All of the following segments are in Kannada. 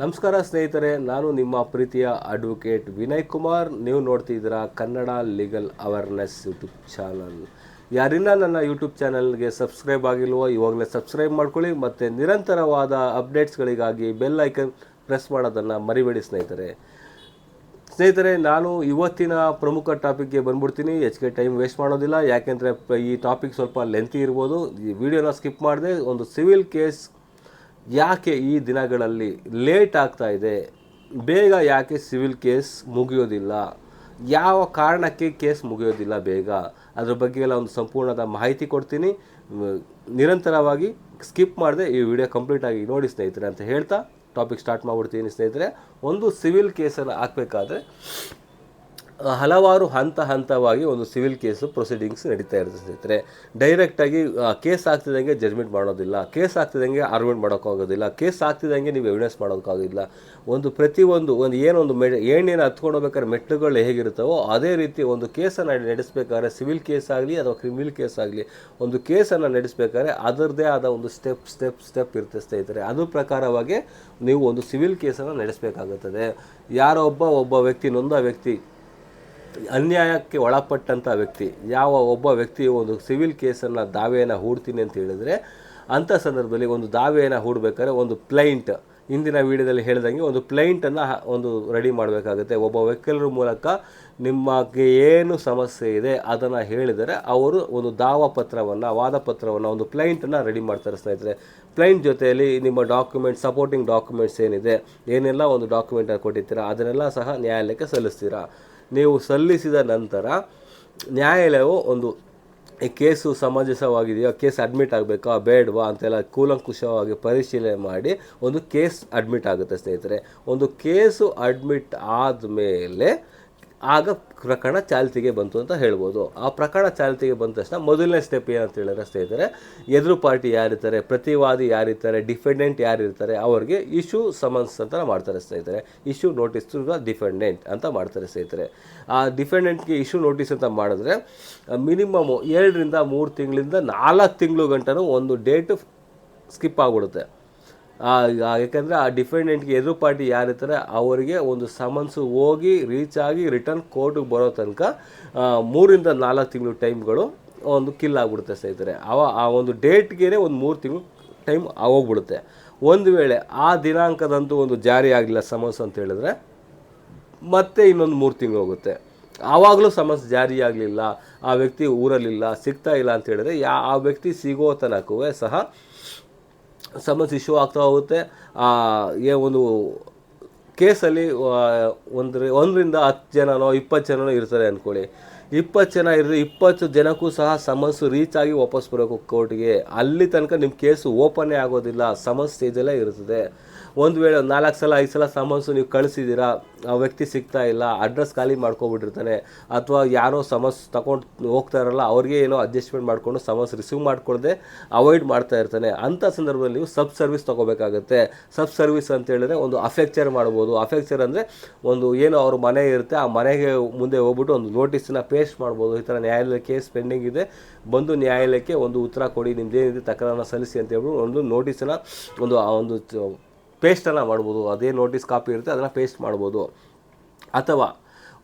ನಮಸ್ಕಾರ ಸ್ನೇಹಿತರೆ, ನಾನು ನಿಮ್ಮ ಪ್ರೀತಿಯ ಅಡ್ವೊಕೇಟ್ ವಿನಯ್ ಕುಮಾರ್. ನೀವು ನೋಡ್ತಿದ್ದೀರಾ Kannada legal awareness YouTube channel ಯಾರಿನ್ನ ನನ್ನ ಯೂಟ್ಯೂಬ್ ಚಾನಲ್ಗೆ ಸಬ್ಸ್ಕ್ರೈಬ್ ಆಗಿಲ್ವೋ, ಇವಾಗಲೇ ಸಬ್ಸ್ಕ್ರೈಬ್ ಮಾಡ್ಕೊಳ್ಳಿ ಮತ್ತು ನಿರಂತರವಾದ ಅಪ್ಡೇಟ್ಸ್ಗಳಿಗಾಗಿ ಬೆಲ್ ಐಕನ್ ಪ್ರೆಸ್ ಮಾಡೋದನ್ನು ಮರಿಬೇಡಿ ಸ್ನೇಹಿತರೆ. ಸ್ನೇಹಿತರೆ, ನಾನು ಇವತ್ತಿನ ಪ್ರಮುಖ ಟಾಪಿಕ್ಗೆ ಬಂದ್ಬಿಡ್ತೀನಿ. ಹೆಚ್ಚಿಗೆ ಟೈಮ್ ವೇಸ್ಟ್ ಮಾಡೋದಿಲ್ಲ. ಯಾಕೆಂದರೆ ಈ ಟಾಪಿಕ್ ಸ್ವಲ್ಪ ಲೆಂತಿ ಇರ್ಬೋದು. ಈ ವಿಡಿಯೋನ ಸ್ಕಿಪ್ ಮಾಡಿದೆ ಒಂದು ಸಿವಿಲ್ ಕೇಸ್ ಯಾಕೆ ಈ ದಿನಗಳಲ್ಲಿ ಲೇಟ್ ಆಗ್ತಾ ಇದೆ? ಬೇಗ ಯಾಕೆ ಸಿವಿಲ್ ಕೇಸ್ ಮುಗಿಯೋದಿಲ್ಲ? ಯಾವ ಕಾರಣಕ್ಕೆ ಕೇಸ್ ಮುಗಿಯೋದಿಲ್ಲ ಬೇಗ? ಅದ್ರ ಬಗ್ಗೆ ಎಲ್ಲ ಒಂದು ಸಂಪೂರ್ಣದ ಮಾಹಿತಿ ಕೊಡ್ತೀನಿ. ನಿರಂತರವಾಗಿ ಸ್ಕಿಪ್ ಮಾಡದೆ ಈ ವಿಡಿಯೋ ಕಂಪ್ಲೀಟ್ ಆಗಿ ನೋಡಿ ಸ್ನೇಹಿತರೆ ಅಂತ ಹೇಳ್ತಾ ಟಾಪಿಕ್ ಸ್ಟಾರ್ಟ್ ಮಾಡ್ಬಿಡ್ತೀನಿ ಸ್ನೇಹಿತರೆ. ಒಂದು ಸಿವಿಲ್ ಕೇಸನ್ನು ಹಾಕಬೇಕಾದ್ರೆ ಹಲವಾರು ಹಂತ ಹಂತವಾಗಿ ಒಂದು ಸಿವಿಲ್ ಕೇಸು ಪ್ರೊಸೀಡಿಂಗ್ಸ್ ನಡೀತಾ ಇರುತ್ತೆ ಸ್ನೇಹಿತರೆ. ಡೈರೆಕ್ಟಾಗಿ ಕೇಸ್ ಆಗ್ತಿದ್ದಂಗೆ ಜಜ್ಮೆಂಟ್ ಮಾಡೋದಿಲ್ಲ. ಕೇಸ್ ಆಗ್ತಿದ್ದಂಗೆ ಆರ್ಗ್ಯುಮೆಂಟ್ ಮಾಡೋಕ್ಕಾಗೋದಿಲ್ಲ ಕೇಸ್ ಆಗ್ತಿದ್ದಂಗೆ ನೀವು ಎವಿಡೆನ್ಸ್ ಮಾಡೋಕ್ಕಾಗೋದಿಲ್ಲ ಒಂದು ಪ್ರತಿಯೊಂದು ಒಂದು ಏನೊಂದು ಮೆ ಏನೇನು ಹತ್ಕೊಂಡು ಹೋಗ್ಬೇಕಾದ್ರೆ ಹೇಗಿರ್ತವೋ ಹೇಗಿರುತ್ತವೋ ಅದೇ ರೀತಿ ಒಂದು ಕೇಸನ್ನು ನಡೆಸಬೇಕಾದ್ರೆ ಸಿವಿಲ್ ಕೇಸ್ ಆಗಲಿ ಅಥವಾ ಕ್ರಿಮಿನಲ್ ಕೇಸ್ ಆಗಲಿ ಒಂದು ಕೇಸನ್ನು ನಡೆಸಬೇಕಾದ್ರೆ ಅದರದ್ದೇ ಆದ ಒಂದು ಸ್ಟೆಪ್ ಸ್ಟೆಪ್ ಸ್ಟೆಪ್ ಇರುತ್ತೆ ಸ್ನೇಹಿತರೆ. ಅದು ಪ್ರಕಾರವಾಗಿ ನೀವು ಒಂದು ಸಿವಿಲ್ ಕೇಸನ್ನು ನಡೆಸಬೇಕಾಗುತ್ತದೆ. ಯಾರೋ ಒಬ್ಬ ಒಬ್ಬ ವ್ಯಕ್ತಿ, ನೊಂದ ವ್ಯಕ್ತಿ ಅನ್ಯಾಯಕ್ಕೆ ಒಳಪಟ್ಟಂಥ ವ್ಯಕ್ತಿ, ಯಾವ ಒಬ್ಬ ವ್ಯಕ್ತಿ ಒಂದು ಸಿವಿಲ್ ಕೇಸನ್ನು ದಾವೆಯನ್ನು ಹೂಡ್ತೀನಿ ಅಂತ ಹೇಳಿದರೆ ಅಂಥ ಸಂದರ್ಭದಲ್ಲಿ ಒಂದು ದಾವೆಯನ್ನು ಹೂಡಬೇಕಾದ್ರೆ ಒಂದು ಪ್ಲೈಂಟ್ ಇಂದಿನ ವಿಡಿಯೋದಲ್ಲಿ ಹೇಳಿದಂಗೆ ಒಂದು ಪ್ಲೈಂಟನ್ನು ಒಂದು ರೆಡಿ ಮಾಡಬೇಕಾಗುತ್ತೆ. ಒಬ್ಬ ವಕೀಲರ ಮೂಲಕ ನಿಮಗೆ ಏನು ಸಮಸ್ಯೆ ಇದೆ ಅದನ್ನು ಹೇಳಿದರೆ ಅವರು ಒಂದು ದಾವ ಪತ್ರವನ್ನು, ವಾದ ಪತ್ರವನ್ನು, ಒಂದು ಪ್ಲೈಂಟನ್ನು ರೆಡಿ ಮಾಡ್ತಾರೆ ಸ್ನೇಹಿತರೆ. ಪ್ಲೈಂಟ್ ಜೊತೆಯಲ್ಲಿ ನಿಮ್ಮ ಡಾಕ್ಯುಮೆಂಟ್, ಸಪೋರ್ಟಿಂಗ್ ಡಾಕ್ಯುಮೆಂಟ್ಸ್ ಏನಿದೆ, ಏನೆಲ್ಲ ಒಂದು ಡಾಕ್ಯುಮೆಂಟನ್ನು ಕೊಟ್ಟಿರ್ತೀರಾ, ಅದನ್ನೆಲ್ಲ ಸಹ ನ್ಯಾಯಾಲಯಕ್ಕೆ ಸಲ್ಲಿಸ್ತೀರಾ. ನೀವು ಸಲ್ಲಿಸಿದ ನಂತರ ನ್ಯಾಯಾಲಯವು ಒಂದು, ಈ ಕೇಸು ಸಮಂಜಸವಾಗಿದೆಯಾ? ಕೇಸ್ ಅಡ್ಮಿಟ್ ಆಗಬೇಕಾ? ಬೇಡವಾ? ಅಂತೆಲ್ಲ ಕೂಲಂಕುಷವಾಗಿ ಪರಿಶೀಲನೆ ಮಾಡಿ ಒಂದು ಕೇಸ್ ಅಡ್ಮಿಟ್ ಆಗುತ್ತೆ ಸ್ನೇಹಿತರೆ. ಒಂದು ಕೇಸು ಅಡ್ಮಿಟ್ ಆದಮೇಲೆ ಆಗ ಪ್ರಕರಣ ಚಾಲ್ತಿಗೆ ಬಂತು ಅಂತ ಹೇಳ್ಬೋದು. ಆ ಪ್ರಕರಣ ಚಾಲ್ತಿಗೆ ಬಂದ ತಕ್ಷಣ ಮೊದಲನೇ ಸ್ಟೆಪ್ ಏನಂತ ಹೇಳಿದ್ರೆ ಸ್ನೇಹಿತರೆ, ಎದುರು ಪಾರ್ಟಿ ಯಾರಿರ್ತಾರೆ, ಪ್ರತಿವಾದಿ ಯಾರಿರ್ತಾರೆ ಡಿಫೆಂಡೆಂಟ್ ಯಾರಿರ್ತಾರೆ, ಅವರಿಗೆ ಇಶ್ಯೂ ಸಮನ್ಸ್ ಅಂತ ಮಾಡ್ತಾರೆ ಸ್ನೇಹಿತರೆ. Issue notice to the defendant ಅಂತ ಮಾಡ್ತಾರೆ ಸ್ನೇಹಿತರೆ. ಆ ಡಿಫೆಂಡೆಂಟ್ಗೆ ಇಶ್ಯೂ ನೋಟಿಸ್ ಅಂತ ಮಾಡಿದ್ರೆ ಮಿನಿಮಮ್ ಎರಡರಿಂದ ಮೂರು ತಿಂಗಳಿಂದ ನಾಲ್ಕು ತಿಂಗಳು ಗಂಟನೂ ಒಂದು ಡೇಟ್ ಸ್ಕಿಪ್ ಆಗಿಬಿಡುತ್ತೆ. ಯಾಕಂದರೆ ಆ ಡಿಫೆಂಡೆಂಟ್ಗೆ ಎದುರು ಪಾರ್ಟಿ ಯಾರಿರ್ತಾರೆ ಅವರಿಗೆ ಒಂದು ಸಮನ್ಸು ಹೋಗಿ ರೀಚ್ ಆಗಿ ರಿಟರ್ನ್ ಕೋರ್ಟಿಗೆ ಬರೋ ತನಕ ಮೂರಿಂದ ನಾಲ್ಕು ತಿಂಗಳು ಟೈಮ್ಗಳು ಒಂದು ಕಿಲ್ ಆಗಿಬಿಡುತ್ತೆ ಸ್ನೇಹಿತರೆ. ಅವ, ಆ ಒಂದು ಡೇಟ್ಗೆ ಒಂದು ಮೂರು ತಿಂಗಳು ಟೈಮ್ ಆಗೋಗ್ಬಿಡುತ್ತೆ ಒಂದು ವೇಳೆ ಆ ದಿನಾಂಕದಂತೂ ಒಂದು ಜಾರಿ ಆಗಲಿಲ್ಲ ಸಮನ್ಸ್ ಅಂತ ಹೇಳಿದ್ರೆ, ಮತ್ತೆ ಇನ್ನೊಂದು ಮೂರು ತಿಂಗಳು ಹೋಗುತ್ತೆ. ಆವಾಗಲೂ ಸಮನ್ಸ್ ಜಾರಿ ಆಗಲಿಲ್ಲ, ಆ ವ್ಯಕ್ತಿ ಊರಲ್ಲಿಲ್ಲ, ಸಿಗ್ತಾ ಇಲ್ಲ ಅಂತ ಹೇಳಿದ್ರೆ ಯಾ, ಆ ವ್ಯಕ್ತಿ ಸಿಗೋ ತನಕವೇ ಸಹ ಸಮಸ್ಯೆ ಇಶ್ಯೂ ಆಗ್ತಾ ಹೋಗುತ್ತೆ. ಏ, ಒಂದು ಕೇಸಲ್ಲಿ ಒಂದ್ರ, ಒಂದರಿಂದ ಹತ್ತು ಜನನೋ, ಇಪ್ಪತ್ತು ಜನನೋ ಇರ್ತಾರೆ ಅಂದ್ಕೊಳ್ಳಿ ಇಪ್ಪತ್ತು ಜನ ಇದ್ರೆ ಇಪ್ಪತ್ತು ಜನಕ್ಕೂ ಸಹ ಸಮಸ್ಯೆ ರೀಚ್ ಆಗಿ ವಾಪಸ್ ಬರಬೇಕು ಕೋರ್ಟ್ಗೆ. ಅಲ್ಲಿ ತನಕ ನಿಮ್ಮ ಕೇಸು ಓಪನ್ನೇ ಆಗೋದಿಲ್ಲ. ಸಮಸ್ಯೆ ಸ್ಟೇಜಲ್ಲೇ ಇರ್ತದೆ. ಒಂದು ವೇಳೆ ಒಂದು ನಾಲ್ಕು ಸಲ, ಐದು ಸಲ ಸಮನ್ಸು ನೀವು ಕಳಿಸಿದ್ದೀರಾ ಆ ವ್ಯಕ್ತಿ ಸಿಗ್ತಾ ಇಲ್ಲ, ಅಡ್ರೆಸ್ ಖಾಲಿ ಮಾಡ್ಕೊಬಿಟ್ಟಿರ್ತಾನೆ, ಅಥವಾ ಯಾರೋ ಸಮನ್ಸ್ ತಗೊಂಡು ಹೋಗ್ತಾ ಇರಲ್ಲ, ಅವ್ರಿಗೆ ಏನೋ ಅಡ್ಜಸ್ಟ್ಮೆಂಟ್ ಮಾಡಿಕೊಂಡು ಸಮನ್ಸ್ ರಿಸೀವ್ ಮಾಡ್ಕೊಳ್ಳದೆ ಅವಾಯ್ಡ್ ಮಾಡ್ತಾ ಇರ್ತಾನೆ. ಅಂಥ ಸಂದರ್ಭದಲ್ಲಿ ನೀವು ಸಬ್ ಸರ್ವಿಸ್ ತೊಗೋಬೇಕಾಗುತ್ತೆ. ಸಬ್ ಸರ್ವಿಸ್ ಅಂತ ಹೇಳಿದ್ರೆ ಒಂದು ಅಫೆಕ್ಚರ್ ಮಾಡ್ಬೋದು. ಅಫೆಕ್ಚರ್ ಅಂದರೆ ಒಂದು ಏನು ಅವ್ರ ಮನೆ ಇರುತ್ತೆ, ಆ ಮನೆಗೆ ಮುಂದೆ ಹೋಗ್ಬಿಟ್ಟು ಒಂದು ನೋಟಿಸನ್ನ ಪೇಸ್ಟ್ ಮಾಡ್ಬೋದು. ಈ ಥರ ನ್ಯಾಯಾಲಯ ಕೇಸ್ ಪೆಂಡಿಂಗ್ ಇದೆ. ಬಂದು ನ್ಯಾಯಾಲಯಕ್ಕೆ ಒಂದು ಉತ್ತರ ಕೊಡಿ, ನಿಮ್ದೇನಿದೆ ತಕರಾರನ್ನ ಸಲ್ಲಿಸಿ ಅಂತ ಹೇಳ್ಬಿಟ್ಟು ಒಂದು ನೋಟಿಸನ್ನ ಒಂದು, ಆ ಒಂದು ಪೇಸ್ಟನ್ನು ಮಾಡ್ಬೋದು, ಅದೇ ನೋಟಿಸ್ ಕಾಪಿ ಇರುತ್ತೆ, ಅದನ್ನು ಪೇಸ್ಟ್ ಮಾಡ್ಬೋದು. ಅಥವಾ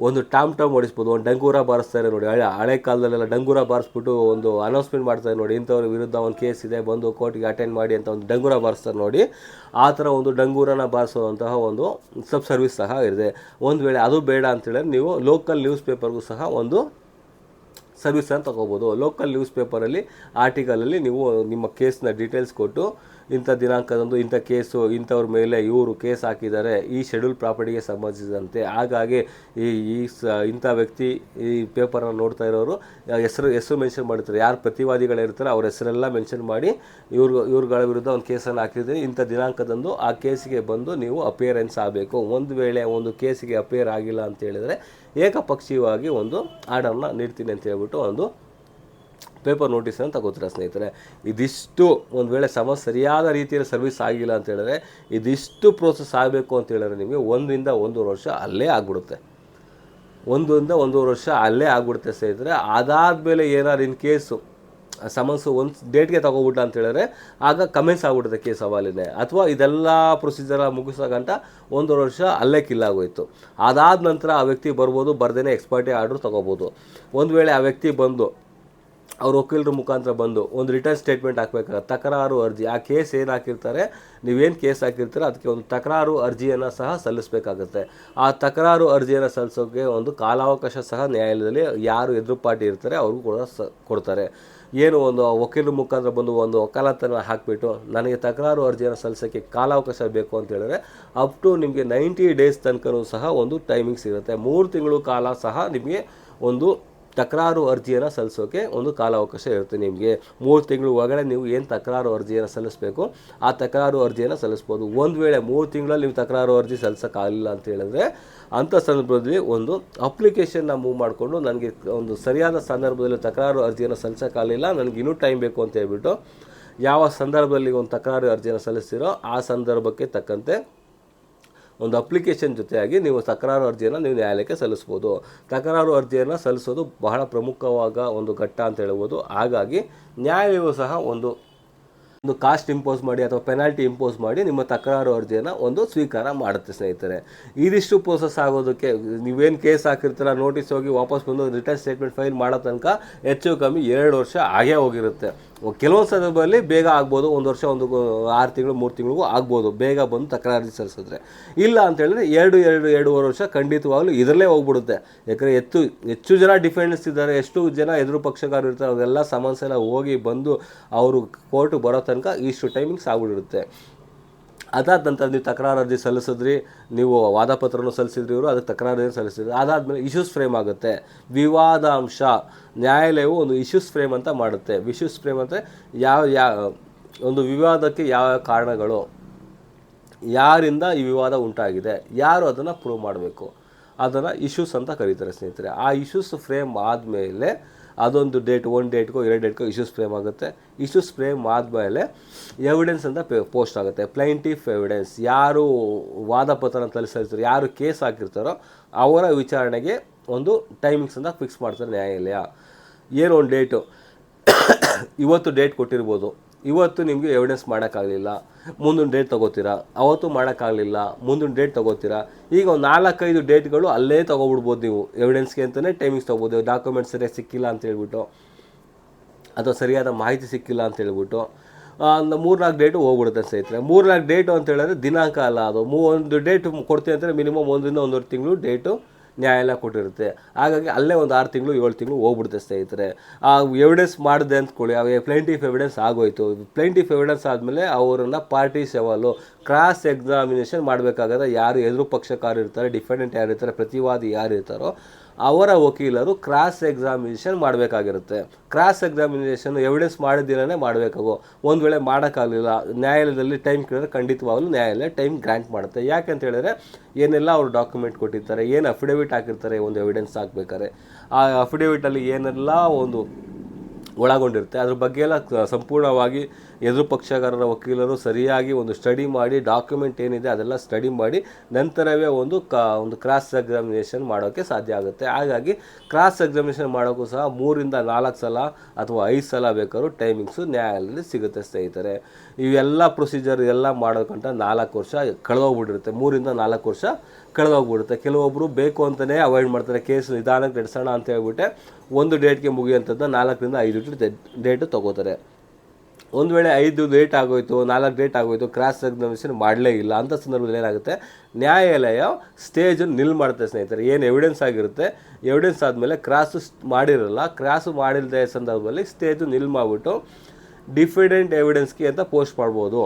ಒಂದು ಟಾಮ್ ಟಾಮ್ ಓಡಿಸ್ಬೋದು, ಒಂದು ಡಂಗೂರ ಬಾರಿಸ್ತಾರೆ ನೋಡಿ, ಹಳೆ ಹಳೆ ಕಾಲದಲ್ಲೆಲ್ಲ ಡಂಗೂರ ಬಾರಿಸ್ಬಿಟ್ಟು ಒಂದು ಅನೌನ್ಸ್ಮೆಂಟ್ ಮಾಡ್ತಾರೆ ನೋಡಿ, ಇಂಥವ್ರ ವಿರುದ್ಧ ಒಂದು ಕೇಸ್ ಇದೆ, ಬಂದು ಕೋರ್ಟ್ಗೆ ಅಟೆಂಡ್ ಮಾಡಿ ಅಂತ ಒಂದು ಡಂಗೂರ ಬಾರಿಸ್ತಾರೆ ನೋಡಿ, ಆ ಥರ ಒಂದು ಡಂಗೂರನ ಬಾರಿಸುವಂತಹ ಒಂದು ಸಬ್ ಸರ್ವಿಸ್ ಸಹ ಇದೆ. ಒಂದು ವೇಳೆ ಅದು ಬೇಡ ಅಂತೇಳಿದ್ರೆ ನೀವು ಲೋಕಲ್ ನ್ಯೂಸ್ ಪೇಪರ್ಗೂ ಸಹ ಒಂದು ಸರ್ವಿಸನ್ನು ತಗೋಬೋದು. ಲೋಕಲ್ ನ್ಯೂಸ್ ಪೇಪರಲ್ಲಿ ಆರ್ಟಿಕಲಲ್ಲಿ ನೀವು ನಿಮ್ಮ ಕೇಸ್ನ ಡೀಟೇಲ್ಸ್ ಕೊಟ್ಟು ಇಂಥ ದಿನಾಂಕದಂದು ಇಂಥ ಕೇಸು, ಇಂಥವ್ರ ಮೇಲೆ ಇವರು ಕೇಸ್ ಹಾಕಿದ್ದಾರೆ ಈ ಶೆಡ್ಯೂಲ್ ಪ್ರಾಪರ್ಟಿಗೆ ಸಂಬಂಧಿಸಿದಂತೆ. ಹಾಗಾಗಿ ಈ ಈ ಸ, ಇಂಥ ವ್ಯಕ್ತಿ ಈ ಪೇಪರನ್ನು ನೋಡ್ತಾ ಇರೋರು ಹೆಸರು ಹೆಸರು ಮೆನ್ಷನ್ ಮಾಡಿರ್ತಾರೆ. ಯಾರು ಪ್ರತಿವಾದಿಗಳಿರ್ತಾರೆ ಅವ್ರ ಹೆಸರೆಲ್ಲ ಮೆನ್ಷನ್ ಮಾಡಿ ಇವ್ರು ಇವ್ರುಗಳ ವಿರುದ್ಧ ಒಂದು ಕೇಸನ್ನು ಹಾಕಿದ್ದೀನಿ ಇಂಥ ದಿನಾಂಕದಂದು ಆ ಕೇಸಿಗೆ ಬಂದು ನೀವು ಅಪಿಯರೆನ್ಸ್ ಆಗಬೇಕು. ಒಂದು ವೇಳೆ ಒಂದು ಕೇಸಿಗೆ ಅಪಿಯರ್ ಆಗಿಲ್ಲ ಅಂತ ಹೇಳಿದರೆ ಏಕಪಕ್ಷೀಯವಾಗಿ ಒಂದು ಆರ್ಡರ್ನ ನೀಡ್ತೀನಿ ಅಂತ ಹೇಳ್ಬಿಟ್ಟು ಒಂದು ಪೇಪರ್ ನೋಟಿಸನ್ನು ತಗೋತೀರ ಸ್ನೇಹಿತರೆ? ಇದಿಷ್ಟು ಒಂದು ವೇಳೆ ಸಮ ಸರಿಯಾದ ರೀತಿಯಲ್ಲಿ ಸರ್ವಿಸ್ ಆಗಿಲ್ಲ ಅಂತ ಹೇಳಿದ್ರೆ ಇದಿಷ್ಟು ಪ್ರೋಸೆಸ್ ಆಗಬೇಕು ಅಂತ ಹೇಳಿದ್ರೆ ನಿಮಗೆ ಒಂದರಿಂದ ಒಂದೂವರೆ ವರ್ಷ ಅಲ್ಲೇ ಆಗ್ಬಿಡುತ್ತೆ. ಒಂದರಿಂದ ಒಂದೂವರೆ ವರ್ಷ ಅಲ್ಲೇ ಆಗ್ಬಿಡುತ್ತೆ ಸ್ನೇಹಿತರೆ. ಅದಾದಮೇಲೆ ಏನಾದ್ರು ಇನ್ ಕೇಸು ಸಮನ್ಸು ಒಂದು ಡೇಟ್ಗೆ ತಗೊಬಿಟ್ಟ ಅಂತ ಹೇಳಿದ್ರೆ ಆಗ ಕಮೆನ್ಸ್ ಆಗ್ಬಿಡುತ್ತೆ ಕೇಸ್ ಸವಾಲಿನೇ ಅಥವಾ ಇದೆಲ್ಲ ಪ್ರೊಸೀಜರ್ ಮುಗಿಸೋಗಂಟ ಒಂದೂವರೆ ವರ್ಷ ಅಲ್ಲೇ ಕಿಲ್ಲಾಗೋಯ್ತು ಅದಾದ ನಂತರ ಆ ವ್ಯಕ್ತಿ ಬರ್ಬೋದು, ಬರ್ದೇನೆ ಎಕ್ಸ್ಪರ್ಟಿ ಆರ್ಡ್ರ್ ತೊಗೋಬೋದು. ಒಂದು ವೇಳೆ ಆ ವ್ಯಕ್ತಿ ಬಂದು ಅವ್ರ ವಕೀಲರ ಮುಖಾಂತರ ಬಂದು ಒಂದು ರಿಟರ್ನ್ ಸ್ಟೇಟ್ಮೆಂಟ್ ಹಾಕ್ಬೇಕಾಗುತ್ತೆ. ತಕರಾರು ಅರ್ಜಿ. ಆ ಕೇಸ್ ಏನು ಹಾಕಿರ್ತಾರೆ? ನೀವೇನು ಕೇಸ್ ಹಾಕಿರ್ತೀರೋ, ಅದಕ್ಕೆ ಒಂದು ತಕರಾರು ಅರ್ಜಿಯನ್ನು ಸಹ ಸಲ್ಲಿಸಬೇಕಾಗುತ್ತೆ. ಆ ತಕರಾರು ಅರ್ಜಿಯನ್ನು ಸಲ್ಲಿಸೋಕ್ಕೆ ಒಂದು ಕಾಲಾವಕಾಶ ಸಹ ನ್ಯಾಯಾಲಯದಲ್ಲಿ ಯಾರು ಎದುರು ಪಾರ್ಟಿ ಇರ್ತಾರೆ, ಅವ್ರಿಗೂ ಕೂಡ ಸ ಕೊಡ್ತಾರೆ. ಏನು ಒಂದು ವಕೀಲರ ಮುಖಾಂತರ ಬಂದು ಒಂದು ವಕಾಲತನ ಹಾಕಿಬಿಟ್ಟು, ನನಗೆ ತಕರಾರು ಅರ್ಜಿಯನ್ನು ಸಲ್ಲಿಸೋಕ್ಕೆ ಕಾಲಾವಕಾಶ ಬೇಕು ಅಂತ ಹೇಳಿದ್ರೆ ಅಪ್ ಟು ನಿಮಗೆ ನೈಂಟಿ ಡೇಸ್ ತನಕನೂ ಸಹ ಒಂದು ಟೈಮಿಂಗ್ಸ್ ಇರುತ್ತೆ ಮೂರು ತಿಂಗಳು ಕಾಲ ಸಹ ನಿಮಗೆ ಒಂದು ತಕರಾರು ಅರ್ಜಿಯನ್ನು ಸಲ್ಲಿಸೋಕೆ ಒಂದು ಕಾಲಾವಕಾಶ ಇರುತ್ತೆ ನಿಮಗೆ. ಮೂರು ತಿಂಗಳು ಒಳಗಡೆ ನೀವು ಏನು ತಕರಾರು ಅರ್ಜಿಯನ್ನು ಸಲ್ಲಿಸಬೇಕು, ಆ ತಕರಾರು ಅರ್ಜಿಯನ್ನು ಸಲ್ಲಿಸ್ಬೋದು. ಒಂದು ವೇಳೆ ಮೂರು ತಿಂಗಳಲ್ಲಿ ನೀವು ತಕರಾರು ಅರ್ಜಿ ಸಲ್ಲಿಸೋಕ್ಕಾಗಲಿಲ್ಲ ಅಂತ ಹೇಳಿದ್ರೆ ಅಂಥ ಸಂದರ್ಭದಲ್ಲಿ ಒಂದು ಅಪ್ಲಿಕೇಶನ್ನ ಮೂವ್ ಮಾಡಿಕೊಂಡು ನನಗೆ ಒಂದು ಸರಿಯಾದ ಸಂದರ್ಭದಲ್ಲಿ ತಕರಾರು ಅರ್ಜಿಯನ್ನು ಸಲ್ಲಿಸೋಕ್ಕಾಗಲಿಲ್ಲ, ನನಗೆ ಇನ್ನೂ ಟೈಮ್ ಬೇಕು ಅಂತ ಹೇಳ್ಬಿಟ್ಟು, ಯಾವ ಸಂದರ್ಭದಲ್ಲಿ ಒಂದು ತಕರಾರು ಅರ್ಜಿಯನ್ನು ಸಲ್ಲಿಸ್ತೀರೋ ಆ ಸಂದರ್ಭಕ್ಕೆ ತಕ್ಕಂತೆ ಒಂದು ಅಪ್ಲಿಕೇಶನ್ ಜೊತೆಯಾಗಿ ನೀವು ತಕರಾರು ಅರ್ಜಿಯನ್ನು ನೀವು ನ್ಯಾಯಾಲಯಕ್ಕೆ ಸಲ್ಲಿಸ್ಬೋದು. ತಕರಾರು ಅರ್ಜಿಯನ್ನು ಸಲ್ಲಿಸೋದು ಬಹಳ ಪ್ರಮುಖವಾದ ಒಂದು ಘಟ್ಟ ಅಂತ ಹೇಳ್ಬೋದು. ಹಾಗಾಗಿ ನ್ಯಾಯಾಲಯವು ಸಹ ಒಂದು ಒಂದು ಕಾಸ್ಟ್ ಇಂಪೋಸ್ ಮಾಡಿ ಅಥವಾ ಪೆನಾಲ್ಟಿ ಇಂಪೋಸ್ ಮಾಡಿ ನಿಮ್ಮ ತಕರಾರು ಅರ್ಜಿಯನ್ನು ಒಂದು ಸ್ವೀಕಾರ ಮಾಡುತ್ತೆ ಸ್ನೇಹಿತರೆ. ಇದಿಷ್ಟು ಪ್ರೋಸೆಸ್ ಆಗೋದಕ್ಕೆ ನೀವೇನು ಕೇಸ್ ಹಾಕಿರ್ತೀರ ನೋಟಿಸ್ ಹೋಗಿ ವಾಪಸ್ ಬಂದು ರಿಟರ್ನ್ ಸ್ಟೇಟ್ಮೆಂಟ್ ಫೈಲ್ ಮಾಡೋ ತನಕ ಹೆಚ್ಚು ಕಮ್ಮಿ ಎರಡು ವರ್ಷ ಆಗೇ ಹೋಗಿರುತ್ತೆ. ಕೆಲವೊಂದು ಸಂದರ್ಭದಲ್ಲಿ ಬೇಗ ಆಗ್ಬೋದು. ಒಂದು ವರ್ಷ, ಒಂದು ಆರು ತಿಂಗಳು, ಮೂರು ತಿಂಗಳಿಗೂ ಆಗ್ಬೋದು. ಬೇಗ ಬಂದು ತಕರಾರು ಸಲ್ಲಿಸಿದ್ರೆ. ಇಲ್ಲ ಅಂತ ಹೇಳಿದ್ರೆ ಎರಡು ಎರಡು, ಎರಡೂವರೆ ವರ್ಷ ಖಂಡಿತವಾಗ್ಲೂ ಇದರಲ್ಲೇ ಹೋಗ್ಬಿಡುತ್ತೆ. ಯಾಕಂದರೆ ಹೆಚ್ಚು ಹೆಚ್ಚು ಜನ ಡಿಫೆಂಡೆನ್ಸ್ ಇದ್ದಾರೆ. ಎಷ್ಟು ಜನ ಎದುರು ಪಕ್ಷಗಾರರು ಇರ್ತಾರೆ, ಅವರೆಲ್ಲ ಸಮಸ್ಯೆ ಹೋಗಿ ಬಂದು ಅವರು ಕೋರ್ಟಿಗೆ ಬರೋ ತನಕ ಇಷ್ಟು ಟೈಮಿಂಗ್ಸ್ ಆಗ್ಬಿಟ್ಟಿರುತ್ತೆ ಅದಾದ ನಂತರ ನೀವು ತಕರಾರು ಅರ್ಜಿ ಸಲ್ಲಿಸಿದ್ರಿ, ನೀವು ವಾದಪತ್ರನೂ ಸಲ್ಲಿಸಿದ್ರಿ ಇವರು, ಅದಕ್ಕೆ ತಕರಾರು ಅರ್ಜಿ ಸಲ್ಲಿಸಿದ್ರಿ. ಅದಾದಮೇಲೆ ಇಶ್ಯೂಸ್ ಫ್ರೇಮ್ ಆಗುತ್ತೆ. ವಿವಾದಾಂಶ. ನ್ಯಾಯಾಲಯವು ಒಂದು ಇಶ್ಯೂಸ್ ಫ್ರೇಮ್ ಅಂತ ಮಾಡುತ್ತೆ. ಇಶ್ಯೂಸ್ ಫ್ರೇಮ್ ಅಂದರೆ ಯಾವ ಯಾವ ಒಂದು ವಿವಾದಕ್ಕೆ ಯಾವ ಕಾರಣಗಳು, ಯಾರಿಂದ ಈ ವಿವಾದ ಉಂಟಾಗಿದೆ, ಯಾರು ಅದನ್ನು ಪ್ರೂವ್ ಮಾಡಬೇಕು, ಅದನ್ನು ಇಶ್ಯೂಸ್ ಅಂತ ಕರೀತಾರೆ ಸ್ನೇಹಿತರೆ. ಆ ಇಶ್ಯೂಸ್ ಫ್ರೇಮ್ ಆದಮೇಲೆ ಅದೊಂದು ಡೇಟ್ ಒನ್ ಡೇಟ್ಗೋ ಎರಡು ಡೇಟ್ಗೋ ಇಶ್ಯೂಸ್ ಫ್ರೇಮ್ ಆಗುತ್ತೆ. ಇಶ್ಯೂಸ್ ಫ್ರೇಮ್ ಆದಮೇಲೆ ಎವಿಡೆನ್ಸ್ ಅಂತ ಪೋಸ್ಟ್ ಆಗುತ್ತೆ. ಪ್ಲೈಂಟಿಫ್ ಎವಿಡೆನ್ಸ್ ಯಾರು ವಾದಪತ್ರನ ಸಲ್ಲಿಸ್ತಾರೆ ಯಾರು ಕೇಸ್ ಹಾಕಿರ್ತಾರೋ, ಅವರ ವಿಚಾರಣೆಗೆ ಒಂದು ಟೈಮಿಂಗ್ಸ್ ಅಂತ ಫಿಕ್ಸ್ ಮಾಡ್ತಾರೆ ನ್ಯಾಯಾಲಯ. ಏನೋ ಒಂದು ಡೇಟು ಇವತ್ತು ಡೇಟ್ ಕೊಟ್ಟಿರ್ಬೋದು. ಇವತ್ತು ನಿಮಗೆ ಎವಿಡೆನ್ಸ್ ಮಾಡೋಕ್ಕಾಗಲಿಲ್ಲ. ಮುಂದಿನ ಡೇಟ್ ತೊಗೋತೀರಾ? ಅವತ್ತು ಮಾಡೋಕ್ಕಾಗಲಿಲ್ಲ. ಮುಂದಿನ ಡೇಟ್ ತೊಗೋತೀರಾ? ಈಗ ಒಂದು ನಾಲ್ಕೈದು ಡೇಟ್ಗಳು ಅಲ್ಲೇ ತೊಗೊಬಿಡ್ಬೋದು ನೀವು. ಎವಿಡೆನ್ಸ್ಗೆ ಅಂತಲೇ ಟೈಮಿಂಗ್ಸ್ ತೊಗೋಬೋದು. ಡಾಕ್ಯುಮೆಂಟ್ಸ್ ಸರಿಯಾಗಿ ಸಿಕ್ಕಿಲ್ಲ ಅಂತ ಹೇಳ್ಬಿಟ್ಟು. ಅಥವಾ ಸರಿಯಾದ ಮಾಹಿತಿ ಸಿಕ್ಕಿಲ್ಲ ಅಂತ ಹೇಳ್ಬಿಟ್ಟು. ಮೂರ್ನಾಲ್ಕು ಡೇಟು ಹೋಗ್ಬಿಡುತ್ತೆ ಸ್ನೇಹಿತರೆ. ಮೂರ್ನಾಲ್ಕು ಡೇಟು ಅಂತ ಹೇಳಿದ್ರೆ ದಿನಾಂಕ ಅಲ್ಲ ಅದು. ಮೂ, ಒಂದು ಡೇಟ್ ಕೊಡ್ತೀವಿ ಅಂತಂದರೆ ಮಿನಿಮಮ್ ಒಂದರಿಂದ ಒಂದೂವರೆ ತಿಂಗಳು ಡೇಟು ನ್ಯಾಯಾಲಯ ಕೊಟ್ಟಿರುತ್ತೆ. ಹಾಗಾಗಿ ಅಲ್ಲೇ ಒಂದು ಆರು ತಿಂಗಳು, ಏಳು ತಿಂಗಳು ಹೋಗ್ಬಿಡುತ್ತೆ ಸ್ನೇಹಿತರೆ. ಆ ಎವಿಡೆನ್ಸ್ ಮಾಡಿದೆ ಅಂದ್ಕೊಳ್ಳಿ ಅವಾಗ ಪ್ಲೇಂಟಿಫ್ ಎವಿಡೆನ್ಸ್ ಆಗೋಯ್ತು. ಪ್ಲೇಂಟಿಫ್ ಎವಿಡೆನ್ಸ್ ಆದಮೇಲೆ ಅವರನ್ನು ಪಾರ್ಟಿ ಸೆವಲು ಕ್ರಾಸ್ ಎಕ್ಸಾಮಿನೇಷನ್ ಮಾಡಬೇಕಾಗತ್ತೆ ಯಾರು ಎದುರು ಪಕ್ಷಕಾರ ಇರ್ತಾರೆ ಡಿಫೆಂಡೆಂಟ್ ಯಾರು ಇರ್ತಾರೆ, ಪ್ರತಿವಾದಿ ಯಾರು ಇರ್ತಾರೋ ಅವರ ವಕೀಲರು ಕ್ರಾಸ್ ಎಕ್ಸಾಮಿನೇಷನ್ ಮಾಡಬೇಕಾಗಿರುತ್ತೆ. ಕ್ರಾಸ್ ಎಕ್ಸಾಮಿನೇಷನ್ ಎವಿಡೆನ್ಸ್ ಮಾಡಿದ್ದೀನೇ ಮಾಡಬೇಕಾಗೋ. ಒಂದು ವೇಳೆ ಮಾಡೋಕ್ಕಾಗಲಿಲ್ಲ, ನ್ಯಾಯಾಲಯದಲ್ಲಿ ಟೈಮ್ ಕೇಳಿದ್ರೆ ಖಂಡಿತವಾಗಲೂ ನ್ಯಾಯಾಲಯ ಟೈಮ್ ಗ್ರ್ಯಾಂಟ್ ಮಾಡುತ್ತೆ. ಯಾಕೆ ಅಂತ ಹೇಳಿದ್ರೆ, ಏನೆಲ್ಲ ಅವರು ಡಾಕ್ಯುಮೆಂಟ್ ಕೊಟ್ಟಿರ್ತಾರೆ, ಏನು ಅಫಿಡೇವಿಟ್ ಹಾಕಿರ್ತಾರೆ ಒಂದು ಎವಿಡೆನ್ಸ್ ಹಾಕ್ಬೇಕಾದ್ರೆ. ಆ ಅಫಿಡೇವಿಟಲ್ಲಿ ಏನೆಲ್ಲ ಒಂದು ಒಳಗೊಂಡಿರುತ್ತೆ, ಅದ್ರ ಬಗ್ಗೆ ಎಲ್ಲ ಸಂಪೂರ್ಣವಾಗಿ ಎದುರು ಪಕ್ಷಗಾರರ ವಕೀಲರು ಸರಿಯಾಗಿ ಒಂದು ಸ್ಟಡಿ ಮಾಡಿ ಡಾಕ್ಯುಮೆಂಟ್ ಏನಿದೆ ಅದೆಲ್ಲ ಸ್ಟಡಿ ಮಾಡಿ, ನಂತರವೇ ಒಂದು ಕ, ಒಂದು ಕ್ರಾಸ್ ಎಕ್ಸಾಮಿನೇಷನ್ ಮಾಡೋಕ್ಕೆ ಸಾಧ್ಯ ಆಗುತ್ತೆ. ಹಾಗಾಗಿ ಕ್ರಾಸ್ ಎಕ್ಸಾಮಿನೇಷನ್ ಮಾಡೋಕ್ಕೂ ಸಹ ಮೂರಿಂದ ನಾಲ್ಕು ಸಲ ಅಥವಾ ಐದು ಸಲ ಬೇಕಾದ್ರೂ ಟೈಮಿಂಗ್ಸು ನ್ಯಾಯಾಲಯದಲ್ಲಿ ಸಿಗುತ್ತೆ ಸ್ನೇಹಿತರೆ. ಇವೆಲ್ಲ ಪ್ರೊಸೀಜರ್ ಎಲ್ಲ ಮಾಡೋಕ್ಕಂಟ ನಾಲ್ಕು ವರ್ಷ ಕಳೆದೋಗ್ಬಿಟ್ಟಿರುತ್ತೆ. ಮೂರಿಂದ ನಾಲ್ಕು ವರ್ಷ ಕಳೆದೋಗ್ಬಿಡುತ್ತೆ. ಕೆಲವೊಬ್ಬರು ಬೇಕು ಅಂತಲೇ ಅವಾಯ್ಡ್ ಮಾಡ್ತಾರೆ. ಕೇಸ್ ನಿಧಾನಕ್ಕೆ ನಡೆಸೋಣ ಅಂತ ಹೇಳ್ಬಿಟ್ಟೆ ಒಂದು ಡೇಟ್ಗೆ ಮುಗಿಯುವಂಥದ್ದು ನಾಲ್ಕರಿಂದ ಐದು ಡೇಟು ತೊಗೋತಾರೆ. ಒಂದು ವೇಳೆ ಐದು ಡೇಟ್ ಆಗೋಯ್ತು, ನಾಲ್ಕು ಡೇಟ್ ಆಗೋಯ್ತು ಕ್ರಾಸ್ ಎಕ್ಸಾಮಿನೇಷನ್ ಮಾಡಲೇ ಇಲ್ಲ. ಅಂಥ ಸಂದರ್ಭದಲ್ಲಿ ಏನಾಗುತ್ತೆ? ನ್ಯಾಯಾಲಯ ಸ್ಟೇಜನ್ನು ನಿಲ್ ಮಾಡುತ್ತೆ ಸ್ನೇಹಿತರೆ. ಏನು ಎವಿಡೆನ್ಸ್ ಆಗಿರುತ್ತೆ? ಎವಿಡೆನ್ಸ್ ಆದಮೇಲೆ ಕ್ರಾಸು ಮಾಡಿರಲ್ಲ. ಕ್ರಾಸು ಮಾಡಿಲ್ಲದೆ ಸಂದರ್ಭದಲ್ಲಿ ಸ್ಟೇಜು ನಿಲ್ ಮಾಡಿಬಿಟ್ಟು ಡಿಫಿಡೆಂಟ್ ಎವಿಡೆನ್ಸ್ಗೆ ಅಂತ ಪೋಸ್ಟ್ ಮಾಡ್ಬೋದು.